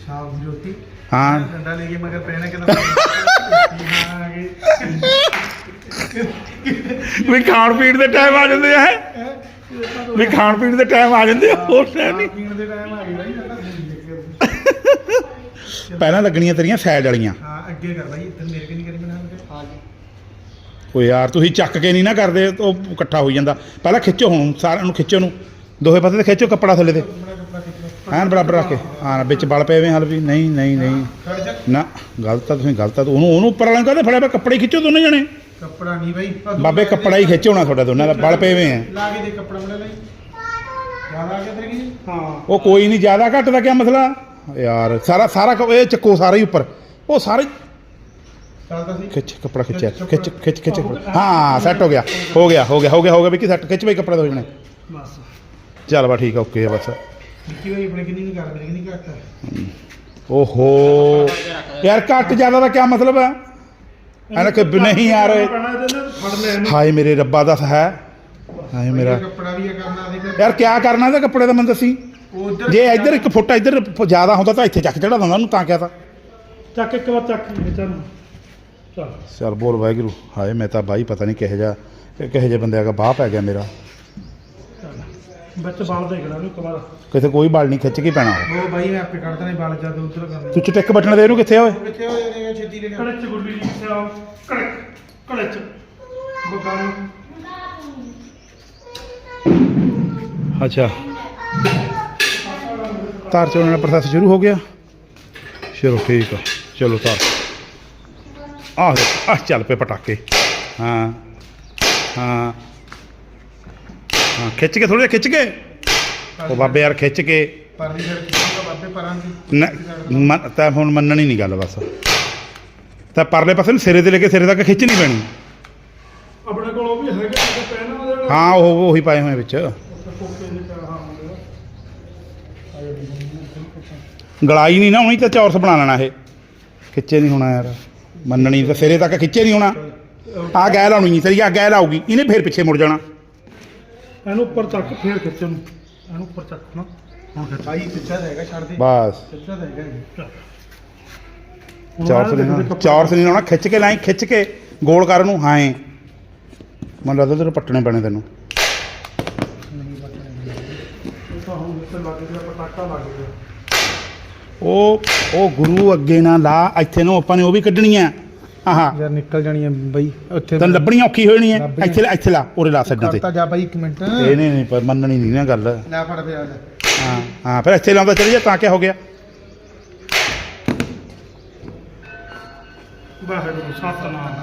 ਸ਼ਾਮ ਦੀ ਰੋਟੀ। ਹਾਂ। ਡੰਡਾ ਲੈ ਕੇ ਮਗਰ ਪੈਣਾ ਕਿਦਾਂ ਵੀ ਖਾਣ ਪੀਣ ਦੇ ਟਾਈਮ ਆ ਜਾਂਦੇ ਆ ਵੀ ਖਾਣ ਪੀਣ ਦੇ ਟਾਈਮ ਆ ਜਾਂਦੇ ਆ ਹੋਰ ਟਾਈਮ ਨਹੀਂ। ਪੀਣ ਦੇ ਟਾਈਮ ਆ ਗਈ ਬਾਈ ਮੈਂ ਤਾਂ ਦੇਖ ਕੇ ਪਹਿਲਾਂ ਲੱਗਣੀਆਂ ਤੇਰੀਆਂ ਸਾਈਡ ਵਾਲੀਆਂ ਹਾਂ ਅੱਗੇ ਕਰ ਬਾਈ ਇੱਧਰ ਮੇਰੇ ਕਿ ਨਹੀਂ ਕਰੀ ਬਣਾ ਕੇ ਹਾਂਜੀ ਓ ਯਾਰ ਤੁਸੀਂ ਚੱਕ ਕੇ ਨਹੀਂ ਨਾ ਕਰਦੇ ਉਹ ਇਕੱਠਾ ਹੋਈ ਜਾਂਦਾ। ਪਹਿਲਾਂ ਖਿੱਚੋ ਹੁਣ ਸਾਰਿਆਂ ਨੂੰ ਖਿੱਚੋ ਨੂੰ। ਦੋਹੇ ਪਾਸੇ ਤੇ ਖਿੱਚੋ ਕੱਪੜਾ ਥੱਲੇ ਤੇ। ਐਨ ਬਰਾਬਰ ਰੱਖ ਕੇ। ਹਾਂ ਵਿੱਚ ਬਲ ਪਏ ਵੇ ਹਲ ਵੀ ਨਹੀਂ ਨਹੀਂ ਨਹੀਂ। ਨਾ ਗਲਤ ਆ ਤੁਸੀਂ ਗਲਤ ਆ। ਉਹਨੂੰ ਉਹਨੂੰ ਉੱਪਰ ਵਾਲਿਆਂ ਨੂੰ ਕਹਦੇ ਫੜਿਆ ਪਿਆ ਕੱਪੜੇ ਖਿੱਚੋ ਦੋਨੇ ਜਣੇ। ਕੱਪੜਾ ਨਹੀਂ ਬਾਈ। ਆਹ ਬਾਬੇ ਕੱਪੜਾ ਹੀ ਖਿੱਚ ਹੋਣਾ ਤੁਹਾਡਾ ਦੋਨਾਂ ਦਾ। ਬਲ ਪਏ ਵੇ ਆ। ਲਾ ਕੇ ਦੇ ਕੱਪੜਾ ਬੜਾ ਲਈ। ਜ਼ਿਆਦਾ ਆ ਗਿਆ ਤੇਰੇ ਕੀ? ਹਾਂ। ਉਹ ਕੋਈ ਨਹੀਂ ਜ਼ਿਆਦਾ ਘੱਟ ਦਾ ਕੀ ਮਸਲਾ? ਯਾਰ ਸਾਰਾ ਸਾਰਾ ਕ- ਇਹ ਚੱਕੋ ਸਾਰਾ ਹੀ ਉੱਪਰ। ਉਹ ਸਾਰੇ ਚੱਲਦਾ ਸੀ ਖਿੱਚ ਕੱਪੜਾ ਖਿੱਚਿਆ। ਖਿੱਚ ਖਿੱਚ ਖਿੱਚ ਹਾਂ ਸੈੱਟ ਹੋ ਗਿਆ। ਹੋ ਗਿਆ ਹੋ ਗਿਆ ਹੋ ਗਿਆ ਹੋ ਗਿਆ ਵੀ ਕਿ ਸੈੱਟ ਖਿੱਚ ਬਈ ਕੱਪੜਾ ਦੋ ਜਣੇ। ਬਸ। ਚੱਲ ਬਾ ਠੀਕ ਆ ਓਕੇ ਆ ਬਸ। ਨਿੱਕੀ ਬਾਈ ਆਪਣੇ ਕਿੰਨੀ ਨਹੀਂ ਕਰ ਮੇਰੇ ਕਿੰਨੀ ਘੱਟ ਹੈ ਓਹੋ। ਯਾਰ ਘੱਟ ਜ਼ਿਆਦਾ ਦਾ ਕੀ ਮਤਲਬ ਹੈ ਐਨਾ ਕਿ ਨਹੀਂ ਯਾਰ। ਫੜ ਲੈ ਇਹਨੂੰ। ਹਾਏ ਮੇਰੇ ਰੱਬਾ ਦਾ ਹੈ। ਹਾਏ ਮੇਰਾ। ਕੱਪੜਾ ਵੀ ਆ ਕਰਨਾ ਦੇਖ ਯਾਰ ਕਿਆ ਕਰਨਾ ਇਹਦੇ ਕੱਪੜੇ ਦਾ ਮੈਨੂੰ ਦੱਸੀ? ਉਹ ਉਧਰ ਜੇ ਇੱਧਰ ਇੱਕ ਫੁੱਟ ਇੱਧਰ ਜ਼ਿਆਦਾ ਹੁੰਦਾ ਤਾਂ ਇੱਥੇ ਚੱਕ ਚੜਾ ਦਿੰਦਾ ਉਹਨੂੰ ਤਾਂ ਕਿਆ ਤਾਂ। ਚੱਕ ਇੱਕ ਵਾਰ ਚੱਕ ਚੱਲ। ਚੱਲ। ਚੱਲ ਬੋਲ ਵਾਹਿਗੁਰੂ। ਹਾਏ ਮੈਂ ਤਾਂ ਬਾਈ ਪਤਾ ਨਹੀਂ ਕਿਹੋ ਜਿਹਾ ਇਹ ਕਿਹੋ ਜਿਹੇ ਬੰਦੇ ਆਗਾ ਬਾਹ ਪੈ ਗਿਆ ਮੇਰਾ। ਵਿੱਚ ਬਾਲ ਦੇਖ ਲੈ ਉਹਨੂੰ ਇੱਕ ਵਾਰ। ਕਿਤੇ ਕੋਈ ਬਲ ਨਹੀਂ ਖਿੱਚ ਕੇ ਪੈਣਾ ਉਹ। ਉਹ ਬਾਈ ਮੈਂ ਆਪੇ ਕੱਢਦਾ ਨਹੀਂ ਬਾਲ ਜਦ ਉਧਰ ਕਰਨਾ। ਤੂੰ ਚਟਿੱਕ ਬਟਨ ਦੇ ਇਹਨੂੰ ਕਿੱਥੇ ਆ ਓਏ? ਕਿੱਥੇ ਹੋਏ ਨੇ ਛੇਤੀ ਲੈ ਕੇ ਕੜੇ ਚ ਗੁੱਡੀ ਜੀ ਕਿੱਥੇ ਆ ਕੜੇ ਕੜੇ ਚ ਬਗਾਨ ਅੱਛਾ। ਤਾਰ ਚੋਣ ਦਾ ਪ੍ਰੋਸੈਸ ਸ਼ੁਰੂ ਹੋ ਗਿਆ। ਚਲੋ ਠੀਕ ਆ। ਚਲੋ ਤਾਰ ਆਹ ਦੇਖ, ਆਹ ਚੱਲ ਪਏ ਪਟਾਕੇ। ਹਾਂ ਹਾਂ। ਹਾਂ ਖਿੱਚ ਕੇ ਥੋੜੇ ਖਿੱਚ ਕੇ। ਉਹ ਬਾਬੇ ਯਾਰ ਖਿੱਚ ਕੇ। ਪਰਲੀ ਸਾਈਡ ਖਿੱਚੂਗਾ ਬਾਬੇ ਪਰਾਂ ਦੀ ਨ- ਮੰਨ- ਤਾਂ ਹੁਣ ਮੰਨਣੀ ਨਹੀਂ ਗੱਲ ਬਸ। ਤਾਂ ਪਰਲੇ ਪਾਸੇ ਨੂੰ ਸਿਰੇ ਤੇ ਲੈ ਕੇ ਸਿਰੇ ਤੱਕ ਖਿੱਚਣੀ ਪੈਣੀ। ਆਪਣੇ ਕੋਲ ਉਹ ਵੀ ਹੈਗੇ ਜਿਹੜੇ ਨਾਲ ਹਾਂ ਉਹ ਉਹੀ ਪਾਏ ਹੋਏ ਵਿੱਚ। ਕੋਕੇ ਦੇ ਪਿਆ ਹਾਂ ਉਹਦੇ। ਗਲਾਈ ਨਹੀਂ ਨਾ ਹੋਣੀ ਤਾਂ ਚੌਰਸ ਬਣਾ ਲੈਣਾ ਇਹ। ਖਿੱਚੇ ਨਹੀਂ ਹੋਣਾ ਯਾਰ। ਮੰਨਣੀ ਤਾਂ ਸਿਰੇ ਤੱਕ ਖਿੱਚੇ ਨਹੀਂ ਹੋਣਾ। ਆ ਗੈ ਲਾਉਣੀ ਨਹੀਂ ਤੇਰੀ ਆ ਗੈ ਲਾਊਗੀ ਇਹਨੇ ਫੇਰ ਪਿੱਛੇ ਮੁੜ ਜਾਣਾ। ਇਹਨੂੰ ਉੱਪਰ ਚੱਕ ਫੇਰ ਖਿੱਚ ਨੂੰ। ਇਹਨੂੰ ਉੱਪਰ ਚੱਕ ਨਾ। ਹੁਣ ਖਿੱਚ। ਸਿੱਧਾ ਰਹੇਗਾ ਛੱਡ ਦੇ। ਬਸ। ਸਿੱਧਾ ਰਹੇਗਾ ਨਹੀਂ ਦੇਖੋ ਹੋਣਾ ਚੌਰਸ ਨਹੀਂ ਹੋਣਾ ਖਿੱਚ ਕੇ ਲਾਈ ਖਿੱਚ ਕੇ ਗੋਲ ਕਰ ਨੂੰ ਹਾਂ ਮਨ ਲੱਗਦਾ ਤੇਰੇ ਪੱਟਣੇ ਪੈਣੇ ਤੈਨੂੰ। ਇਹ ਤਾਂ ਹੁਣ ਜਿੱਥੇ ਲੱਗ ਗਿਆ ਪਟਾਕਾ ਲੱਗ ਗਿਆ। ਉਹ ਉਹ ਗੁਰੂ ਅੱਗੇ ਨਾ ਲਾ ਇੱਥੇ ਨੂੰ ਆਪਾਂ ਨੇ ਉਹ ਵੀ ਆਹਾਂ ਯਾਰ ਨਿਕਲ ਜਾਣੀ ਹੈ ਬਾਈ ਉੱਥੇ ਤੈਨੂੰ ਲੱਭਣੀਆਂ ਔਖੀ ਹੋਣੀ ਹੈ। ਇੱਥੇ ਇੱਥੇ ਲਾ ਉਰੇ ਲਾ ਛੱਡਾਂ ਤੇ। ਕਰਤਾ ਜਾ ਬਾਈ ਇੱਕ ਮਿੰਟ। ਇਹ ਨਹੀਂ ਨਹੀਂ ਪਰ ਮੰਨਣੀ ਨਹੀਂ ਨਾ ਗੱਲ। ਲੈ ਫੜ ਪਿਆ ਲੈ ਹਾਂ ਹਾਂ ਫਿਰ ਇੱਥੇ ਲਾਉਂਦਾ ਚਲੀ ਜਾ ਤਾਂ ਕੀ ਹੋ ਗਿਆ? ਵਾਹਿਗੁਰੂ ਸਤਨਾਮ।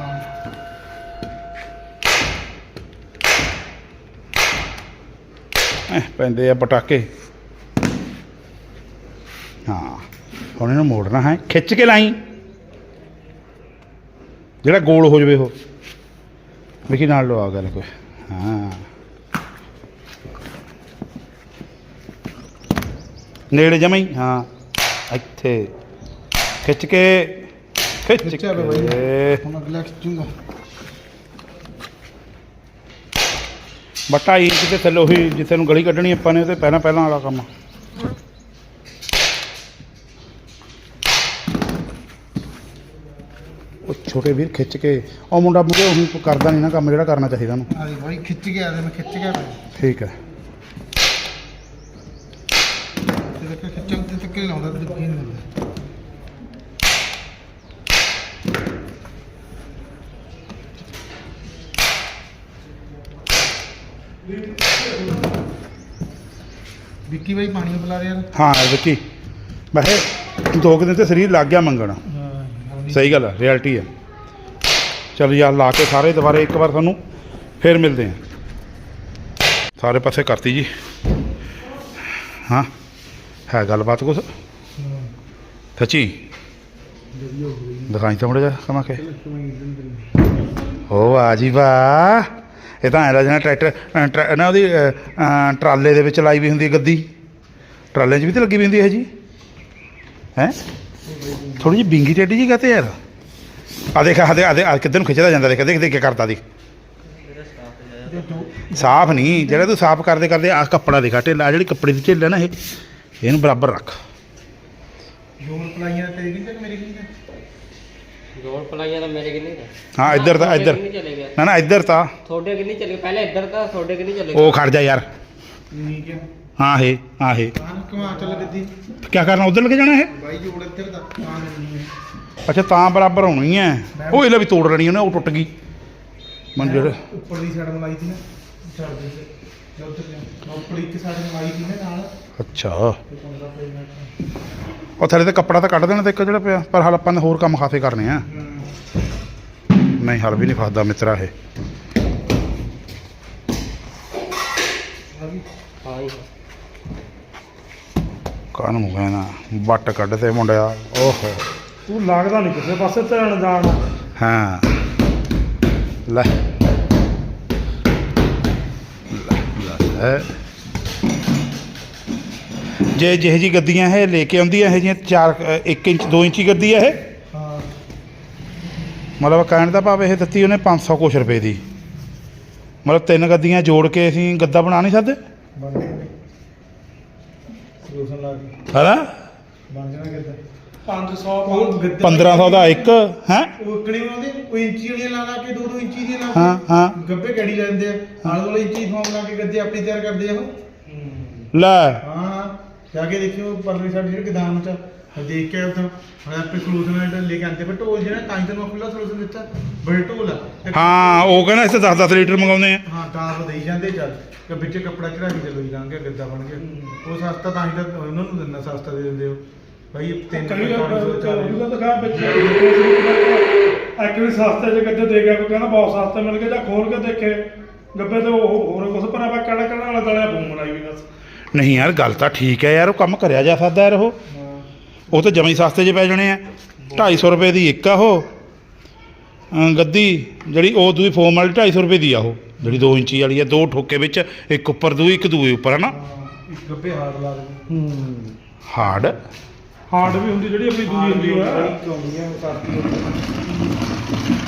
ਐ ਪੈਂਦੇ ਆ ਪਟਾਕੇ। ਹਾਂ ਹੁਣ ਇਹਨੂੰ ਮੋੜਨਾ ਹੈ। ਖਿੱਚ ਕੇ ਲਾਈ। ਜਿਹੜਾ ਗੋਲ ਹੋ ਜਵੇ ਉਹ। ਵੇਖੀ ਨਾਲ ਲਵਾ ਗੱਲ ਕੋਈ। ਹਾਂ। ਨੇੜੇ ਜਮਾਂ ਹੀ। ਇੱਥੇ। ਖਿੱਚ ਕੇ। ਖਿੱਚ। ਕੇ। ਹੁਣ ਅਗਲਾ ਖਿੱਚੂਗਾ। ਬੱਟਾ ਇੰਚ ਤੇ ਥੱਲੇ ਉਹੀ ਜਿੱਥੇ ਨੂੰ ਗਲੀ ਕੱਢਣੀ ਆਪਾਂ ਨੇ ਉਹ ਤੇ ਪਹਿਲਾਂ ਪਹਿਲਾਂ ਵਾਲਾ ਕੰਮ ਉਹ ਛੋਟੇ ਵੀਰ ਖਿੱਚ ਕੇ ਉਹ ਮੁੰਡਾ ਮੁੰਡੇ ਉਹੀ ਕਰਦਾ ਨਹੀਂ ਨਾ ਕੰਮ ਜਿਹੜਾ ਕਰਨਾ ਚਾਹੀਦਾ ਉਹਨੂੰ। ਆ ਬਾਈ ਖਿੱਚ ਗਿਆ ਤੇ ਮੈਂ ਖਿੱਚ ਗਿਆ ਤੇ ਠੀਕ ਹੈ। ਦੇਖੋ ਖਿੱਚਣ ਤੇ ਤੱਕ ਹੀ ਲਾਉਂਦਾ ਤੇ ਕੀ ਨਹੀਂ ਹੁੰਦਾ? ਵਿੱਕੀ ਬਾਈ ਪਾਣੀ ਪਿਲਾ ਦੇ ਯਾਰ ਹਾਂ ਵਿੱਕੀ। ਵੈਸੇ ਦੋ ਕੁ ਦਿਨ ਤੇ ਸਰੀਰ ਲੱਗ ਗਿਆ ਮੰਗਣ। ਸਹੀ ਗੱਲ ਹੈ ਰਿਐਲਿਟੀ ਹੈ ਚਲ ਯਾਰ ਲਾ ਕੇ ਸਾਰੇ ਦੁਬਾਰੇ ਇੱਕ ਵਾਰ ਤੁਹਾਨੂੰ ਫੇਰ ਮਿਲਦੇ ਹਾਂ। ਸਾਰੇ ਪਾਸੇ ਕਰਤੀ ਜੀ। ਹਾਂ, ਹੈ ਗੱਲਬਾਤ ਕੁਛ? ਸੱਚੀ? ਦਿਖਾਈ ਤਾਂ ਮੁੜ ਜਾ ਕਮਾ ਕੇ। ਓ ਆ ਜੀ ਵਾਹ। ਇਹ ਤਾਂ ਐਂ ਲੱਗਦਾ ਜਿਵੇਂ ਟਰੈਕਟਰ ਟਰੈ- ਨਾ ਉਹਦੀ ਟਰਾਲੇ ਦੇ ਵਿੱਚ ਲਾਈ ਵੀ ਹੁੰਦੀ ਗੱਦੀ। ਟਰਾਲੇ 'ਚ ਵੀ ਤਾਂ ਲੱਗੀ ਵੀ ਹੁੰਦੀ ਹੈ ਜੀ। ਹੈ? ਥੋੜੀ ਜਿਹੀ ਬਿੰਗੀ ਟੇਢੀ ਜੀ ਕਹਤੇ ਯਾਰ? ਆ ਦੇਖ ਆ ਦੇ ਆ ਦੇ ਆ ਕਿੱਧਰ ਨੂੰ ਖਿੱਚਦਾ ਜਾਂਦਾ ਦੇਖ ਦੇਖ ਦੇਖ ਕੀ ਕਰਦਾ ਦੇਖ। ਸਾਫ਼ ਨਹੀਂ ਜਿਹੜਾ ਤੂੰ ਸਾਫ਼ ਕਰਦੇ ਕਰਦੇ ਆ ਕੱਪੜਾ ਦਿਖਾ ਢਿੱਲਾ ਆਹ ਜਿਹੜੀ ਕੱਪੜੇ ਦੀ ਢਿੱਲ ਹੈ ਨਾ ਇਹ ਇਹਨੂੰ ਬਰਾਬਰ ਰੱਖ। ਜੋਰ ਪਲਾਈਆਂ ਤੇਰੀ ਕਿ ਮੇਰੀ ਕੀ ਜੋੜ ਪਲਾਈਆਂ ਤਾਂ ਮੇਰੇ ਕਿੰਨੀ ਦਾ? ਹਾਂ ਇੱਧਰ ਤਾਂ ਇੱਧਰ। ਕਿੰਨੀ ਚਲੇ ਗਿਆ ਨਾ ਨਾ ਇੱਧਰ ਤਾਂ। ਤੁਹਾਡੇ ਕਿੰਨੀ ਚਲੇ ਗਏ? ਪਹਿਲੇ ਇੱਧਰ ਤਾਂ ਤੁਹਾਡੇ ਕਿੰਨੀ ਚਲੇ ਉਹ ਖੜ ਜਾ ਯਾਰ। ਨਹੀਂ ਹਾਂ ਇਹ ਹਾਂ ਇਹ। ਆਹ ਕਮਾ ਚੱਲ ਗੱਦੀ ਕੀ ਕਰਨਾ ਉਧਰ ਲੱਗ ਜਾਣਾ ਇਹ? ਬਾਈ ਜੋੜ ਇੱਧਰ ਦਾ ਤਾਂ ਨਹੀਂ ਹੈ। ਅੱਛਾ ਤਾਂ ਬਰਾਬਰ ਹੋਣੀ ਹੈ ਉਹ ਇਹਲਾ ਵੀ ਤੋੜ ਲੈਣੀ ਉਹਨੇ ਉਹ ਟੁੱਟ ਗਈ। ਮਨ ਜਿਹੜੇ ਉੱਪਰ ਦੀ ਸਾਈਡ ਮਲਾਈ ਸੀ ਨਾ ਛੱਡ ਦੇ ਤੇ ਉੱਧਰ ਜਾ। ਉੱਪਰ ਇੱਕ ਸਾਈਡ ਮਲਾਈ ਸੀ ਨਾ ਨਾਲ। ਅੱਛਾ। ਉਹ ਥੱਲੇ ਤੇ ਕੱਪੜਾ ਤਾਂ ਕੱਢ ਦੇਣਾ ਤੇ ਇੱਕ ਜਿਹੜਾ ਪਿਆ ਪਰ ਹਾਲ ਆਪਾਂ ਨੇ ਹੋਰ ਕੰਮ ਖਾਸੇ ਕਰਨੇ ਆ। ਨਹੀਂ ਹਾਲ ਵੀ ਨਹੀਂ ਫਸਦਾ ਮਿੱਤਰਾ ਇਹ। ਕਾਹਨੂੰ ਕਹਿਣਾ ਵੱਟ ਕੱਢ ਤੇ ਮੁੰਡਿਆ ਓਹੋ। ਤੂੰ ਲੱਗਦਾ ਨਹੀਂ ਕਿਸੇ ਪਾਸੇ ਧਿਆਨ ਜਾਣ। ਹਾਂ। ਲੈ। ਜੇ ਜਿਹੇ ਜੀ ਗੱਦੀਆਂ ਇਹ ਲੈ ਕੇ ਆਉਂਦੀ ਇਹ ਜਿਹੀਆਂ 4 1 ਇੰਚ 2 ਇੰਚੀ ਗੱਦੀ ਹੈ ਇਹ? ਹਾਂ। ਮਤਲਬ ਕਹਿਣ ਦਾ ਭਾਵ ਇਹ ਦਿੱਤੀ ਉਹਨੇ 500 ਕੁਛ ਰੁਪਏ ਦੀ। ਮਤਲਬ ਤਿੰਨ ਗੱਦੀਆਂ ਜੋੜ ਕੇ ਅਸੀਂ ਗੱਦਾ ਬਣਾ ਨਹੀਂ ਸਕਦੇ? ਬਣ ਗਿਆ ਸੋਲੂਸ਼ਨ ਲਾ ਕੇ। ਹੈਨਾ? ਬਣ ਜਾਣਾ ਕਿੱਦਾਂ 500 ਉਹ ਗੱਦੇ 1500 ਦਾ ਇੱਕ ਹੈ? ਉਹ ਕਣੀ ਆਉਂਦੇ ਉਹ ਇੰਚੀ ਵਾਲੀਆਂ ਲਾ ਲਾ ਕੇ ਦੋ ਦੋ ਇੰਚੀ ਦੀਆਂ ਲਾ ਹਾਂ ਕੇ। ਹਾਂ ਗੱਬੇ ਗੜੀ ਲੈਂਦੇ ਆ। ਆਲੇ ਦੁਆਲੇ ਇੰਚੀ ਫਾਰਮ ਲਾ ਕੇ ਗੱਦੇ ਆਪੇ ਤਿਆਰ ਕਰਦੇ ਆ ਉਹ। ਲੈ। ਹਾਂ ਜਾ ਕੇ ਦੇਖਿਓ ਪਰਲੀ ਸਾਈਡ ਜਿਹੜੇ ਗਦਾਮ ਚ। ਦੇਖ ਕੇ ਉਦੋਂ ਹੁਣ ਆਪੇ ਸੋਲੂਸ਼ਨ ਲੈ ਕੇ ਆਂਦੇ ਪਰ ਢੋਲ ਜਿਹੜਾ ਤਾਂ ਹੀ ਤੈਨੂੰ ਖੁੱਲਾ ਸੋਲੂਸ਼ਨ ਦਿੱਤਾ। ਬੜੇ ਢੋਲ ਆ। ਹਾਂ ਉਹ ਕਹਿੰਦਾ ਇਸ 10 10 ਲੀਟਰ ਮੰਗਾਉਂਦੇ ਆ। ਹਾਂ ਤਾਂ ਦੇਈ ਜਾਂਦੇ ਚੱਲ। ਕਿ ਵਿੱਚ ਕੱਪੜਾ ਚੜਾ ਕੇ ਚੱਲੋ ਜਾਣਗੇ ਗੱਦਾ ਬਣ ਗਿਆ। ਉਹ ਸਸਤਾ ਤਾਂ ਹੀ ਤਾਂ ਉਹਨਾਂ ਨੂੰ ਦਿੰਦਾ ਸਸਤਾ ਦੇ ਦਿੰਦੇ ਹੋ ਭਾਈ ਤਿੰਨ ਕਈ ਉਹਦਾ ਤਾਂ ਵਿੱਚ ਇੱਕ ਵੀ ਸਸਤੇ ਚ ਗੱਦੇ ਦੇ ਗਿਆ ਕੋਈ ਕਹਿੰਦਾ ਬਹੁਤ ਸਸਤੇ ਮਿਲ ਗਏ ਜਾਂ ਖੋਲ ਕੇ ਦੇਖੇ। ਗੱਬੇ ਤੇ ਉਹ ਹੋਰ ਕੁਝ ਪਰ ਆਪਾਂ ਕਿਹੜਾ ਕਿਹੜਾ ਵਾਲਾ ਦਲਿਆ ਬੂਮ ਬਣਾਈ ਵੀ ਦੱਸ। ਨਹੀਂ ਯਾਰ ਗੱਲ ਤਾਂ ਠੀਕ ਹੈ ਯਾਰ ਉਹ ਕੰਮ ਕਰਿਆ ਜਾ ਸਕਦਾ ਯਾਰ ਉਹ। ਉਹ ਤਾਂ ਜਮਾਂ ਹੀ ਸਸਤੇ 'ਚ ਪੈ ਜਾਣੇ ਆ। 250 ਰੁਪਏ ਦੀ ਇੱਕ ਆ ਉਹ। ਗੱਦੀ ਜਿਹੜੀ ਉਹ ਦੂਈ ਫੋਮ ਵਾਲੀ 250 ਰੁਪਏ ਦੀ ਆ ਉਹ। ਜਿਹੜੀ 2 ਇੰਚੀ ਵਾਲੀ ਆ ਦੋ ਠੋਕੇ ਵਿੱਚ ਇੱਕ ਉੱਪਰ ਦੂਈ ਇੱਕ ਦੂਏ ਉੱਪਰ ਹੈ ਨਾ ਹਾਂ, ਇੱਕ ਗੱਬੇ ਹਾਰ ਲਾ ਦੇ। ਹੂੰ। ਹਾਰਡ ਹਾਰਡ ਵੀ ਹੁੰਦੀ ਜਿਹੜੀ ਆਪਣੀ ਦੂਜੀ ਹੁੰਦੀ ਕਰਤੀ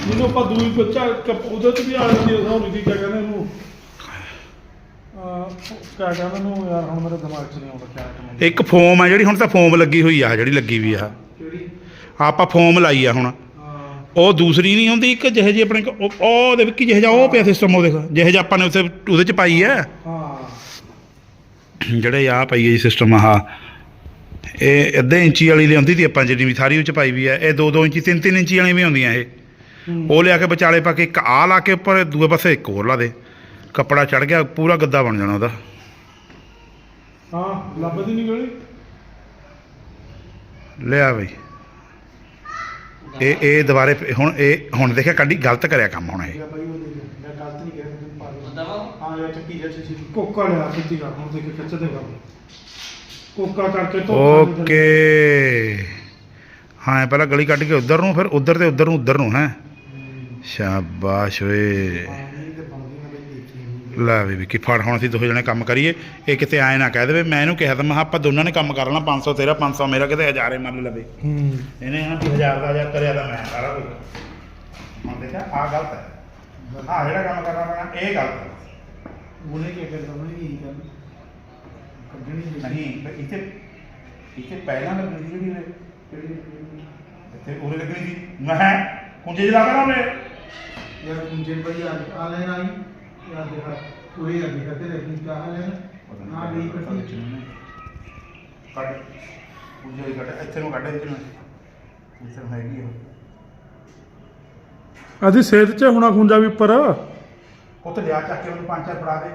ਜਿਹਨੂੰ ਆਪਾਂ ਦੂਈ ਬੱਚਾ ਉਹਦੇ ਚ ਵੀ ਆ ਜਾਂਦੀ ਹੈ ਸਾਨੂੰ ਕੀ ਕਹਿੰਦੇ ਉਹਨੂੰ? ਅਹ ਕਿਆ ਕਹਿੰਦੇ ਉਹਨੂੰ? ਯਾਰ ਹੁਣ ਮੇਰੇ ਦਿਮਾਗ 'ਚ ਨਹੀਂ ਆਉਂਦਾ ਕਿਆ ਕਹਿੰਦੇ ਇੱਕ ਫੋਮ ਆ ਜਿਹੜੀ ਹੁਣ ਤਾਂ ਫੋਮ ਲੱਗੀ ਹੋਈ ਆ ਜਿਹੜੀ ਲੱਗੀ ਵੀ ਆ। ਕਿਹੜੀ? ਆਪਾਂ ਫੋਮ ਲਾਈ ਆ ਹੁਣ। ਉਹ ਦੂਸਰੀ ਨਹੀਂ ਹੁੰਦੀ ਇੱਕ ਜਿਹੇ ਜੀ ਆਪਣੇ ਉਹ ਉਹਦੇ ਵਿੱਚ ਜਿਹੇ ਜਾ ਉਹ ਪਿਆ ਸਿਸਟਮ ਉਹ ਦੇਖ ਜਿਹੇ ਜਿਹਾ ਆਪਾਂ ਨੇ ਉੱਥੇ ਉਹਦੇ ਚ ਪਾਈ ਆ। ਹਾਂ। ਜਿਹੜੇ ਆ ਪਈ ਹੈ ਜੀ ਸਿਸਟਮ ਆਹ। ਇਹ ਅੱਧੇ ਇੰਚੀ ਵਾਲੀ ਲਿਆਉਂਦੀ ਤੀ ਆਪਾਂ ਜਿਹੜੀ ਵੀ ਸਾਰੀ ਉਹ ਚ ਪਾਈ ਵੀ ਆ। ਇਹ 2-2 ਇੰਚੀ 3-3 ਇੰਚੀ ਵਾਲੀਆਂ ਵੀ ਹੁੰਦੀਆਂ ਇਹ। ਹੂੰ। ਉਹ ਲਿਆ ਕੇ ਵਿਚਾਲੇ ਪਾ ਕੇ ਇੱਕ ਆ ਲਾ ਕੇ ਉੱਪਰ ਦੂਏ ਪਾਸੇ ਇੱਕ ਹੋਰ ਲਾ ਦੇ। ਕੱਪੜਾ ਚੜ ਗਿਆ ਪੂਰਾ ਗੱਦਾ ਬਣ ਜਾਣਾ ਉਹਦਾ। ਹਾਂ ਲੱਭਦੀ ਨਹੀਂ ਗਲੀ। ਲਿਆ ਬਈ। ਇਹ ਇਹ ਦੁਬਾਰੇ ਹੁਣ ਇਹ ਹੁਣ ਦੇਖਿਆ ਕੱਢੀ ਗਲਤ ਕਰਿਆ ਕੰਮ ਹੁਣ ਇਹ। ਭਾਈ ਉਹ ਮੈਂ ਗਲਤ ਨਹੀਂ ਕਹਿ ਤੂੰ ਹਾਂ ਯਾਰ ਚੱਕੀ ਜਾ ਕੋਕਾ ਲਿਆ ਹੁਣ ਕੋਕਾ ਕਰਕੇ ਧੋ ਓਕੇ। ਹਾਂ ਪਹਿਲਾਂ ਗਲੀ ਕੱਢ ਕੇ ਉਧਰ ਨੂੰ ਫਿਰ ਉਧਰ ਤੇ ਉਧਰ ਨੂੰ ਉਧਰ ਨੂੰ ਹੈ। ਸ਼ਾਬਾਸ਼ ਓਏ। ਲੈ ਵੀ ਵਿੱਕੀ ਫੜ ਹੁਣ ਅਸੀਂ ਦੋਹੇ ਜਣੇ ਕੰਮ ਕਰੀਏ। ਇਹ ਕਿਤੇ ਐ ਨਾ ਕਹਿ ਦੇਵੇ ਮੈਂ ਇਹਨੂੰ ਕਿਹਾ ਤਾਂ ਮੈਂ ਕਿਹਾ ਆਪਾਂ ਦੋਨਾਂ ਨੇ ਕੰਮ ਕਰ ਲੈਣਾ 500 ਤੇਰਾ 500 ਮੇਰਾ ਕਿਤੇ ਹਜ਼ਾਰੇ ਮੰਨ ਲਵੇ। ਹੂੰ। ਇਹਨੇ ਹਾਂ ਵੀ ਹਜ਼ਾਰ ਦਾ ਹਜ਼ਾਰ ਕਰਿਆ ਤਾਂ ਮੈਂ ਸਾਰਾ ਕੁਝ ਹੁਣ ਦੇਖਿਆ ਆ ਗਲਤ ਹੈ। ਆ ਜਿਹੜਾ ਕੰਮ ਕਰਨਾ ਪੈਣਾ ਇਹ ਗਲਤ ਹੈ। ਉਹਨੇ ਕੀ ਕਰਦਾ ਉਹਨੇ ਕੀ ਕਰ ਕੱਢਣੀ ਨਹੀਂ ਤੇ ਇੱਥੇ ਇੱਥੇ ਪਹਿਲਾਂ ਲੱਗਣੀ ਸੀ ਜਿਹੜੀ ਇਹ। ਇੱਥੇ ਉਰੇ ਲੱਗਣੀ ਸੀ। ਮੈਂ ਕੁੰਜੇ ਜਲਾ ਕੇ ਉਹਨੇ। ਯਾਰ ਮੁੰਜੇ ਭਾਈ ਆ ਆ ਲੈਣ ਆਈ। ਯਾਰ ਦੇਖਾ ਪੂਰੀ ਆ ਦੇਖਾ ਤੇ ਰੱਖੀ ਕਾ ਲੈਣ ਆ ਗਈ ਕੱਟੀ ਕੱਢ ਕੁੰਜੇ ਦੀ ਕੱਢ ਇੱਥੇ ਨੂੰ ਕੱਢ ਇੱਥੇ ਨੂੰ। ਇੱਥੇ ਨੂੰ ਹੈਗੀ ਉਹ ਆਦੀ ਸੇਧ ਚ ਹੁਣਾ ਖੁੰਜਾ ਵੀ ਉੱਪਰ। ਉੱਥੇ ਲਿਆ ਚੱਕ ਕੇ ਉਹਨੂੰ ਪੰਜ ਚਾਰ ਫੜਾ ਦੇ।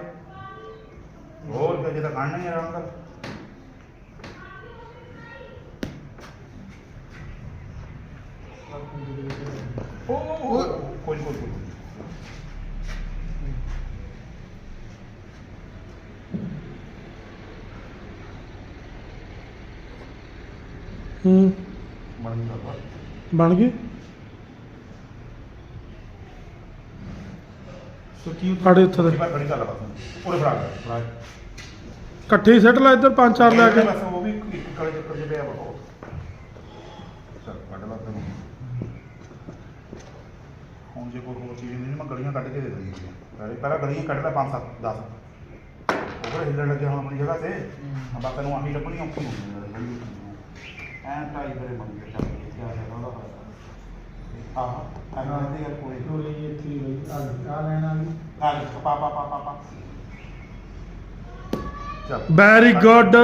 ਹੋਰ ਕਿਤੇ ਤਾਂ ਕੱਢਣਾ ਹੀ ਆਰਾਮ ਨਾਲ। ਉਹ ਕੋਈ ਕੋਈ ਕੋਈ ਹੂੰ। ਬਣ ਗਿਆ ਬਣ ਗਈ? ਸੁੱਕੀ ਸਾਡੇ ਉੱਥੇ ਦੇ। ਪਰ ਬੜੀ ਗੱਲ ਬਸ ਪੂਰੇ ਫੜਾ ਦੇ ਫੜਾ ਦੇ। ਇਕੱਠੇ ਹੀ ਸੱਟ ਲੈ ਇੱਧਰ ਪੰਜ ਚਾਰ ਲੈ ਕੇ। ਬਸ ਉਹ ਵੀ ਇੱਕ ਕਲੇ ਚੱਕਰ ਜਿਹਾ ਪਿਆ ਵਾ ਉਹ। ਚੱਲ ਕੱਢ ਲਾ ਤੈਨੂੰ। ਹੁਣ ਜੇ ਕੋਈ ਹੋਰ ਚੀਜ਼ ਨਹੀਂ ਮੈਂ ਗਲੀਆਂ ਕੱਢ ਕੇ ਦੇ ਦਿੰਦੀ ਹਾਂ ਪਹਿਲੇ ਪਹਿਲਾਂ ਗਲੀਆਂ ਕੱਢਦਾ 5 7 10 ਉਹ ਹਿੱਲਣ ਲੱਗੇ ਹੁਣ ਆਪਣੀ ਜਗ੍ਹਾ ਤੇ। ਹਾਂ। ਬਸ ਤੈਨੂੰ ਆਹੀ ਲੱਭਣੀ ਔਖੀ ਹੋ ਗਈ ਐਂ ਟਾਈ ਕਰੇ ਮੰਨ ਕੇ ਚੱਲ ਕੀ ਆ ਰਿਹਾ ਉਹਦਾ ਫ਼ਰਕ ਆਹ ਆਹ ਦੀ ਗੱਲ ਕੋਈ ਟੋਲੀ ਇੱਥੇ ਹੀ ਹੋਈ ਆ ਗਈ, ਆ ਲੈਣ ਆ ਗਈ। ਆ ਪਾ ਪਾ ਪਾ ਪਾ ਪਾ। ਚੱਲ। ਵੈਰੀ ਗੁੱਡ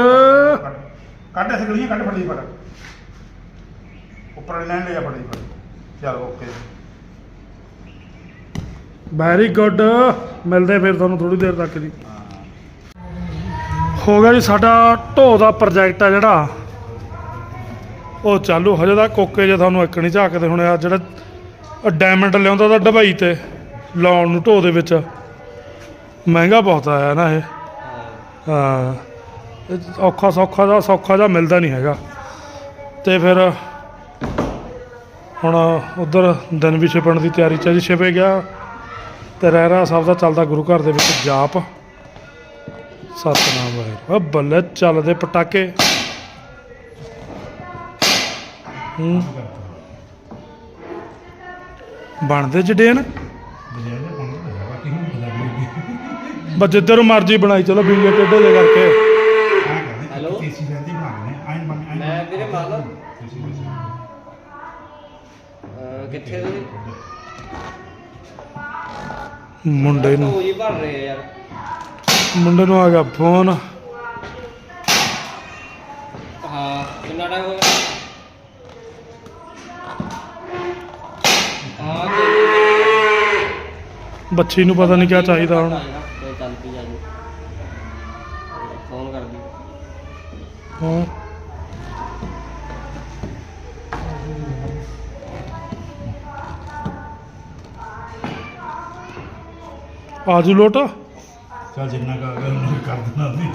ਕੱਢ ਕੱਢ ਐਸੇ ਗਲੀਆਂ ਕੱਢ ਫੜੀ ਫੜ। ਉੱਪਰ ਲੈਣ ਲੈ ਜਾ ਫੜੀ ਫੜ। ਚਲ ਓਕੇ। ਵੈਰੀ ਗੁੱਡ ਮਿਲਦੇ ਫਿਰ ਤੁਹਾਨੂੰ ਥੋੜੀ ਦੇਰ ਤੱਕ ਜੀ। ਹੋ ਗਿਆ ਜੀ ਸਾਡਾ ਢੋ ਦਾ ਪ੍ਰੋਜੈਕਟ ਆ ਜਿਹੜਾ। ਉਹ ਚਾਲੂ ਹਜੇ ਦਾ ਕੋਕੇ ਜੇ ਤੁਹਾਨੂੰ ਇੱਕ ਨਹੀਂ ਝਾਕਦੇ ਹੁਣ ਆ ਜਿਹੜਾ ਡਾਇਮੰਡ ਲਿਆਉਂਦਾ ਤਾਂ ਡਬਾਈ ਤੇ, ਲਾਉਣ ਨੂੰ ਢੋ ਦੇ ਵਿੱਚ। ਮਹਿੰਗਾ ਬਹੁਤ ਆਇਆ ਨਾ ਇਹ। ਹਾਂ। ਇਹ ਔਖਾ ਸੌਖਾ ਦਾ ਸੌਖਾ ਦਾ ਮਿਲਦਾ ਨਹੀਂ ਹੈਗਾ। ਤੇ ਫਿਰ ਹੁਣ ਉਧਰ ਦਿਨ ਵੀ ਛਿਪਣ ਦੀ ਤਿਆਰੀ ਚ ਆ ਜੀ ਛਿਪੇ ਗਿਆ। ਤੇ ਰਹਿਰਾ ਸਾਹਿਬ ਦਾ ਚੱਲਦਾ ਗੁਰੂ ਘਰ ਦੇ ਵਿੱਚ ਜਾਪ। ਸਤਨਾਮ ਵਾਹਿਗੁਰੂ। ਬੱਲੇ ਚੱਲਦੇ ਪਟਾਕੇ। ਹੂੰ। ਬਣਦੇ ਜਡੇਨ ਬਸ ਜਿੱਧਰ ਮਰਜ਼ੀ ਬਣਾਈ ਚਲੋ ਵੀਡੀਓ ਟੇਢੇ ਦੇ ਕਰਕੇ। ਹੈਲੋ? ਤੀਸੀ ਰਹਿੰਦੀ ਬਣਾ ਲੈਣੇ ਆਇਨ ਬਣ ਆਇਨ ਮੈਂ ਵੀਰੇ ਮੰਨ ਲਓ। ਅਹ ਕਿੱਥੇ ਤੁਸੀਂ? ਮੁੰਡੇ ਨੂੰ। ਜੀ ਭਰ ਰਹੇ ਆ ਯਾਰ। ਮੁੰਡੇ ਨੂੰ ਆ ਗਿਆ ਫੋਨ। ਹਾਂ ਕਿੰਨਾ ਟਾਈਮ ਹੋ ਗਿਆ ਹਾਂ ਬੱਚੀ ਨੂੰ ਪਤਾ ਨਹੀਂ ਕਿਆ ਚਾਹੀਦਾ ਹੁਣ। ਤੇ ਚੱਲ ਪਈ ਜਾ ਜੀ। ਫੋਨ ਕਰ ਦੀ ਹਾਂ ਆਜੂ ਲੋਟ? ਚੱਲ ਜਿੰਨਾ ਕਾ ਅਗਰ ਉਹਨੇ ਕਰ ਦੇਣਾ ਸੀ।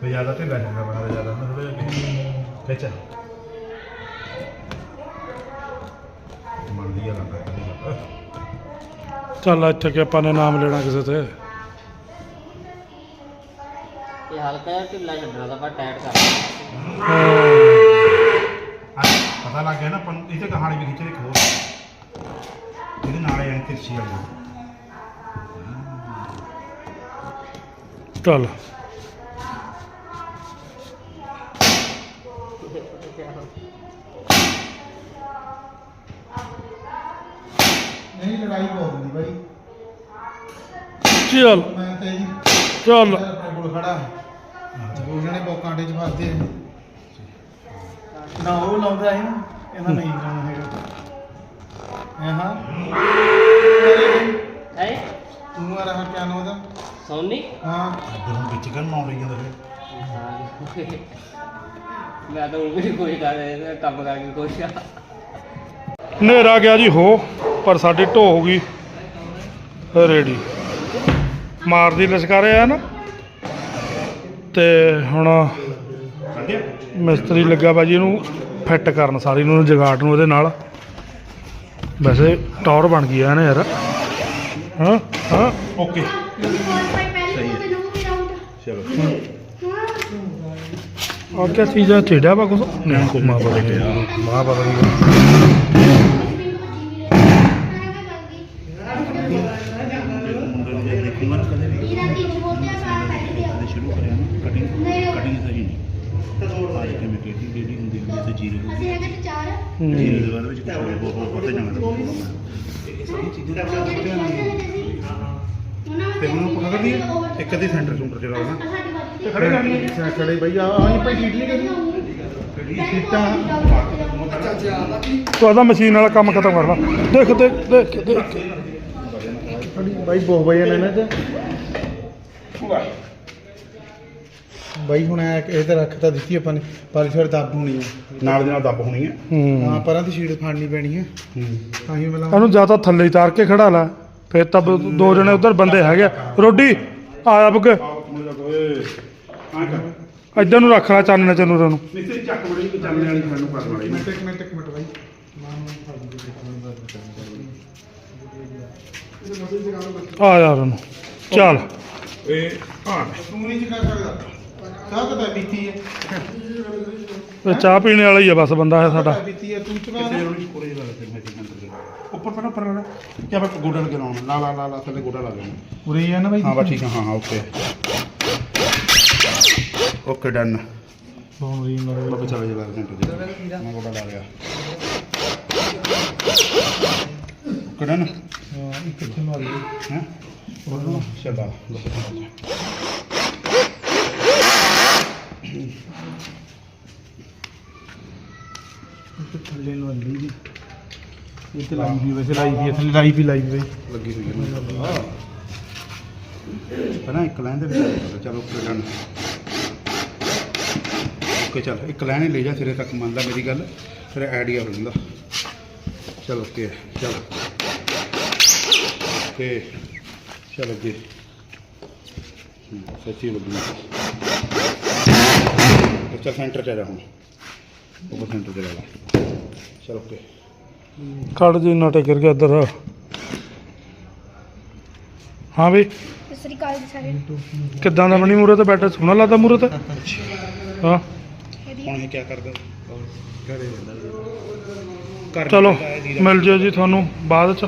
ਤੇ ਜ਼ਿਆਦਾ ਢਿੱਲਾ ਜਾਂਦਾ ਬਣਾ ਜ਼ਿਆਦਾ ਨਾ ਥੋੜਾ ਜਿਹਾ ਖਿੱਚ ਮੰਦੀ ਆ ਲੱਗਦਾ ਕਦੇ ਚੱਲ ਇੱਥੇ ਕਿ ਆਪਾਂ ਨੇ ਨਾਮ ਲੈਣਾ ਕਿਸੇ ਤੇ। ਇਹ ਹਲਕਾ ਜਿਹਾ ਢਿੱਲਾ ਛੱਡਣਾ ਤਾਂ ਆਪਾਂ ਟਾਈਟ ਕਰ ਹਾਂ। ਪਤਾ ਲੱਗ ਗਿਆ ਨਾ ਆਪਾਂ ਨੂੰ ਇਹ ਤੇ ਕਹਾਣੀ ਵੀ ਖਿੱਚ ਦੇ ਖੋਲ ਇਹਦੇ ਨਾਲ ਐਂ ਤਿਰਛੀ ਵਾਲੀ ਚੱਲ। ਨਹੀਂ ਲੜਾਈ ਬਹੁਤ ਚੱਲ ਮੈਂ ਤੇ ਜੀ ਚੱਲ। ਆਪਣੇ ਕੋਲ ਖੜਾ। ਦੋ ਜਣੇ ਬੋਕਾਂਡੇ ਚ ਫਸਦੇ ਆ। ਨਾ ਉਹ ਲਾਉਂਦਾ ਹੈ ਨਾ ਇਹਨਾਂ ਨਹੀਂ ਲਾਉਣਾ ਹੈਗਾ। ਇਹ ਹਾਂ? ਹੈ? ਤੂੰ ਆ ਰਹਾ ਕਿਆ ਨਾਮ ਉਹਦਾ ਸੋਨੀ? ਹਾਂ। ਨੂੰ ਵਿੱਚ ਕਰਨ ਆਉਣ ਰਹੀ ਜਾਂਦਾ ਫਿਰ। ਹਾਂ। ਮੈਂ ਤਾਂ ਉਹ ਵੀ ਕੋਈ ਕਰ ਰਿਹਾ ਕੰਮ ਕਰਕੇ ਖੁਸ਼ ਆ। ਹਨੇਰਾ ਗਿਆ ਜੀ ਹੋ ਪਰ ਸਾਡੀ ਢੋ ਹੋ ਗਈ। ਰੈਡੀ ਮਾਰਦੀ ਲਸ਼ਕਾਰੇ ਆ ਨਾ। ਤੇ ਹੁਣ ਮਿਸਤਰੀ ਲੱਗਾ ਬਾਜੀ ਇਹਨੂੰ ਫਿੱਟ ਕਰਨ ਸਾਰੀ ਨੂੰ ਜਗਾਟ ਨੂੰ ਇਹਦੇ ਨਾਲ। ਵੈਸੇ ਟੌਰ ਬਣ ਗਈ ਆ ਨਾ ਯਾਰ। ਹਾਂ ਹਾਂ ਓਕੇ। ਚਲੋ ਆ। ਕੀ ਚੀਜ਼ ਆ ਛੇੜਿਆ ਵਾ ਕੁਛ? ਨਹੀਂ ਕੋ ਮਾ ਪਤਾ ਨਹੀਂ। ਮਾਂ ਪਤਾ ਨਹੀਂ ਦੇਖੂੰਗਾ ਨਾ ਕਦੇ ਵੀ ਸ਼ੁਰੂ ਕਰਿਆ ਨਾ ਕਟਿੰਗ ਕਟਿੰਗ ਸਹੀ ਨਹੀਂ ਆ ਜਿਵੇਂ ਕਿਹੜੀ ਕਿਹੜੀ ਹੁੰਦੀ ਹੁੰਦੀ ਤੇ ਜੀਰੋ ਹੋ। ਗਈ ਜੀਰੋ ਦੇ ਬਾਅਦ ਵਿੱਚ ਕੁਝ ਹੋਰ ਹੋਰ ਹੋਰ ਤੇ ਜਾਣਾ ਇਹ ਸਾਰੀ ਚੀਜ਼ਾਂ ਦਾ ਧਿਆਨ ਤੇ ਹੁਣ ਆਪਾਂ ਕਰ ਲਈਏ ਇੱਕ ਅੱਧੀ ਸੈਂਟਰ ਸੂੰਟਰ ਜਿਹੜਾ ਹੋਣਾ ਤੇ ਖੜੇ ਕਰਨੀ ਹੈ। ਖੜੇ ਬਈ ਆ ਆਹੀ ਭਾਈ ਸ਼ੀਟ ਨਹੀਂ ਕਰੀ ਸ਼ੀਟਾਂ ਤੂੰ ਆਦਾ ਮਸ਼ੀਨ ਵਾਲਾ ਕੰਮ ਖਤਮ ਕਰ ਲਾ। ਦੇਖ ਦੇਖ ਦੇਖ ਦੇਖ। ਬਾਈ ਬਹੁਤ ਵਜੇ ਨੇ ਇਹਨਾਂ ਚ ਬਾਈ ਹੁਣ ਇਹ ਇਹ ਤਾਂ ਰੱਖ ਤਾਂ ਦਿੱਤੀ ਆਪਾਂ ਨੇ ਪਰ ਫਿਰ ਦੱਬ ਹੋਣੀ ਹੈ ਨਾਲ ਦੇ ਨਾਲ ਦੱਬ ਹੋਣੀ ਹੈ ਹਾਂ। ਹੂੰ ਪਰਾਂ ਦੀ ਸ਼ੀਟ ਫਾੜਨੀ ਪੈਣੀ ਹੈ। ਤਾਂ ਹੀ ਮਤਲਬ ਇਹਨੂੰ ਜਾਂ ਤਾਂ ਥੱਲੇ ਹੀ ਤਾਰ ਕੇ ਖੜਾ ਲੈ ਫਿਰ ਤਾਂ ਬ- ਦੋ ਜਣੇ ਉਧਰ ਬੰਦੇ ਹੈਗੇ ਆ। ਰੋਡੀ ਆਇਆ ਬੁੱਗੇ ਇੱਧਰ ਨੂੰ ਰੱਖ ਲੈ ਚਾਨਣੇ ਚ ਨੂਰਾਂ ਨੂੰ। ਮਿਸਤਰੀ ਚੱਕ ਬੜੀ ਕਿ ਚੱਲਣੇ ਵਾਲੀ ਮੈਨੂੰ ਕਰਨ ਵਾਲੀ ਮਿੰਟ ਇੱਕ ਮਿੰਟ ਇੱਕ ਮਿੰਟ ਬਾਈ। ਆ ਯਾਰ ਉਹਨੂੰ ਚੱਲ। ਇਹ ਹਾਂ। ਤੂੰ ਨਹੀਂ ਕਰ ਸਕਦਾ। ਚਾਹ ਤਾਂ ਮੈਂ ਪੀਤੀ ਹੈ? ਇਹ ਚਾਹ ਪੀਣੇ ਵਾਲਾ ਹੀ ਆ ਬਸ ਬੰਦਾ ਹੈ ਸਾਡਾ। ਚਾਹ ਪੀਤੀ ਹੈ? ਤੂੰ ਚੁਕਾ ਕਿਸੇ ਨੂੰ ਕੋਲੇ ਲਾ ਤੇ ਮੈਂ ਕਿੰਨਾ ਉੱਪਰ ਪਰ ਉੱਪਰ ਲਾ ਕਿਆ ਬਸ ਗੋਡਾ ਲਗਾ ਲਾਉਣਾ। ਲਾ ਲਾ ਲਾ ਲਾ ਥੱਲੇ ਗੋਡਾ ਲਾ ਦੇਣਾ। ਉਰੇ ਹੀ ਆ ਨਾ ਬਾਈ ਹਾਂ ਬਸ ਠੀਕ ਹੈ। ਹਾਂ ਹਾਂ ਓਕੇ। Okay done. ਫੋਨ ਰੀ ਮਰੇ ਬਾਬਾ ਚਲੇ ਜਾ ਸੈਂਟਰ ਜੀ ਮੈਂ ਗੋਡਾ ਲਾ ਲਿਆ। Okay done. ਹਾਂ ਇੱਕ ਇੱਥੇ ਮਾਰ। ਲਈ ਹੈ ਉਹਨੂੰ ਚਲਾ ਇੱਕ ਥੱਲੇ ਨੂੰ ਅੱਲੀ ਦੀ ਇਹ ਤੇ ਲਾਈ ਵੀ ਵੈਸੇ ਲਾਈ ਵੀ ਥੱਲੇ ਲਾਈ ਵੀ ਲਾਈ ਵੀ। ਲੱਗੀ ਹੋਈ ਹੈ ਪਹਿਲਾਂ ਇੱਕ ਲਾਈਨ ਦੇ ਵਿੱਚ ਚਲੋ ਓਕੇ ਡਨ ਓਕੇ, ਚੱਲ, ਇੱਕ ਲਾਈਨ ਹੀ ਲੈ ਜਾ, ਸਿਰੇ ਤੱਕ ਮੰਨਦਾ ਮੇਰੀ ਗੱਲ। ਫਿਰ ਆਈਡੀਆ ਹੋ ਜਾਂਦਾ। ਚਲ, ਓਕੇ ਚਲ। ਓਕੇ, ਚਲ ਅੱਗੇ। ਸੱਚੀ ਲੱਗਣੀ ਚੱਲ ਸੈਂਟਰ ਚ ਆ ਜਾ ਹੁਣ। ਉਹ ਸੈਂਟਰ ਚ ਲੈ ਲਾ। ਚਲ ਓਕੇ ਖੜ ਜੀ ਨਾਟਕ ਕਰ ਗਿਆ ਇੱਧਰ। ਹਾਂ ਵੀ। ਸਤਿ ਸ੍ਰੀ ਅਕਾਲ ਜੀ ਨੂੰ ਕਿੱਦਾਂ ਦਾ ਬਣੀ ਮੂਰੇ ਤੇ ਬੈਠਾ ਸੋਹਣਾ ਲੱਗਦਾ ਮੂਰੇ ਤੇ ਹਾਂ। ਹੁਣ ਇਹ ਕੀ ਕਰਦਾ? ਘਰੇ ਰਹਿੰਦਾ ਚਲੋ ਮਿਲ ਜਿਓ ਜੀ ਤੁਹਾਨੂੰ ਬਾਅਦ ਚ।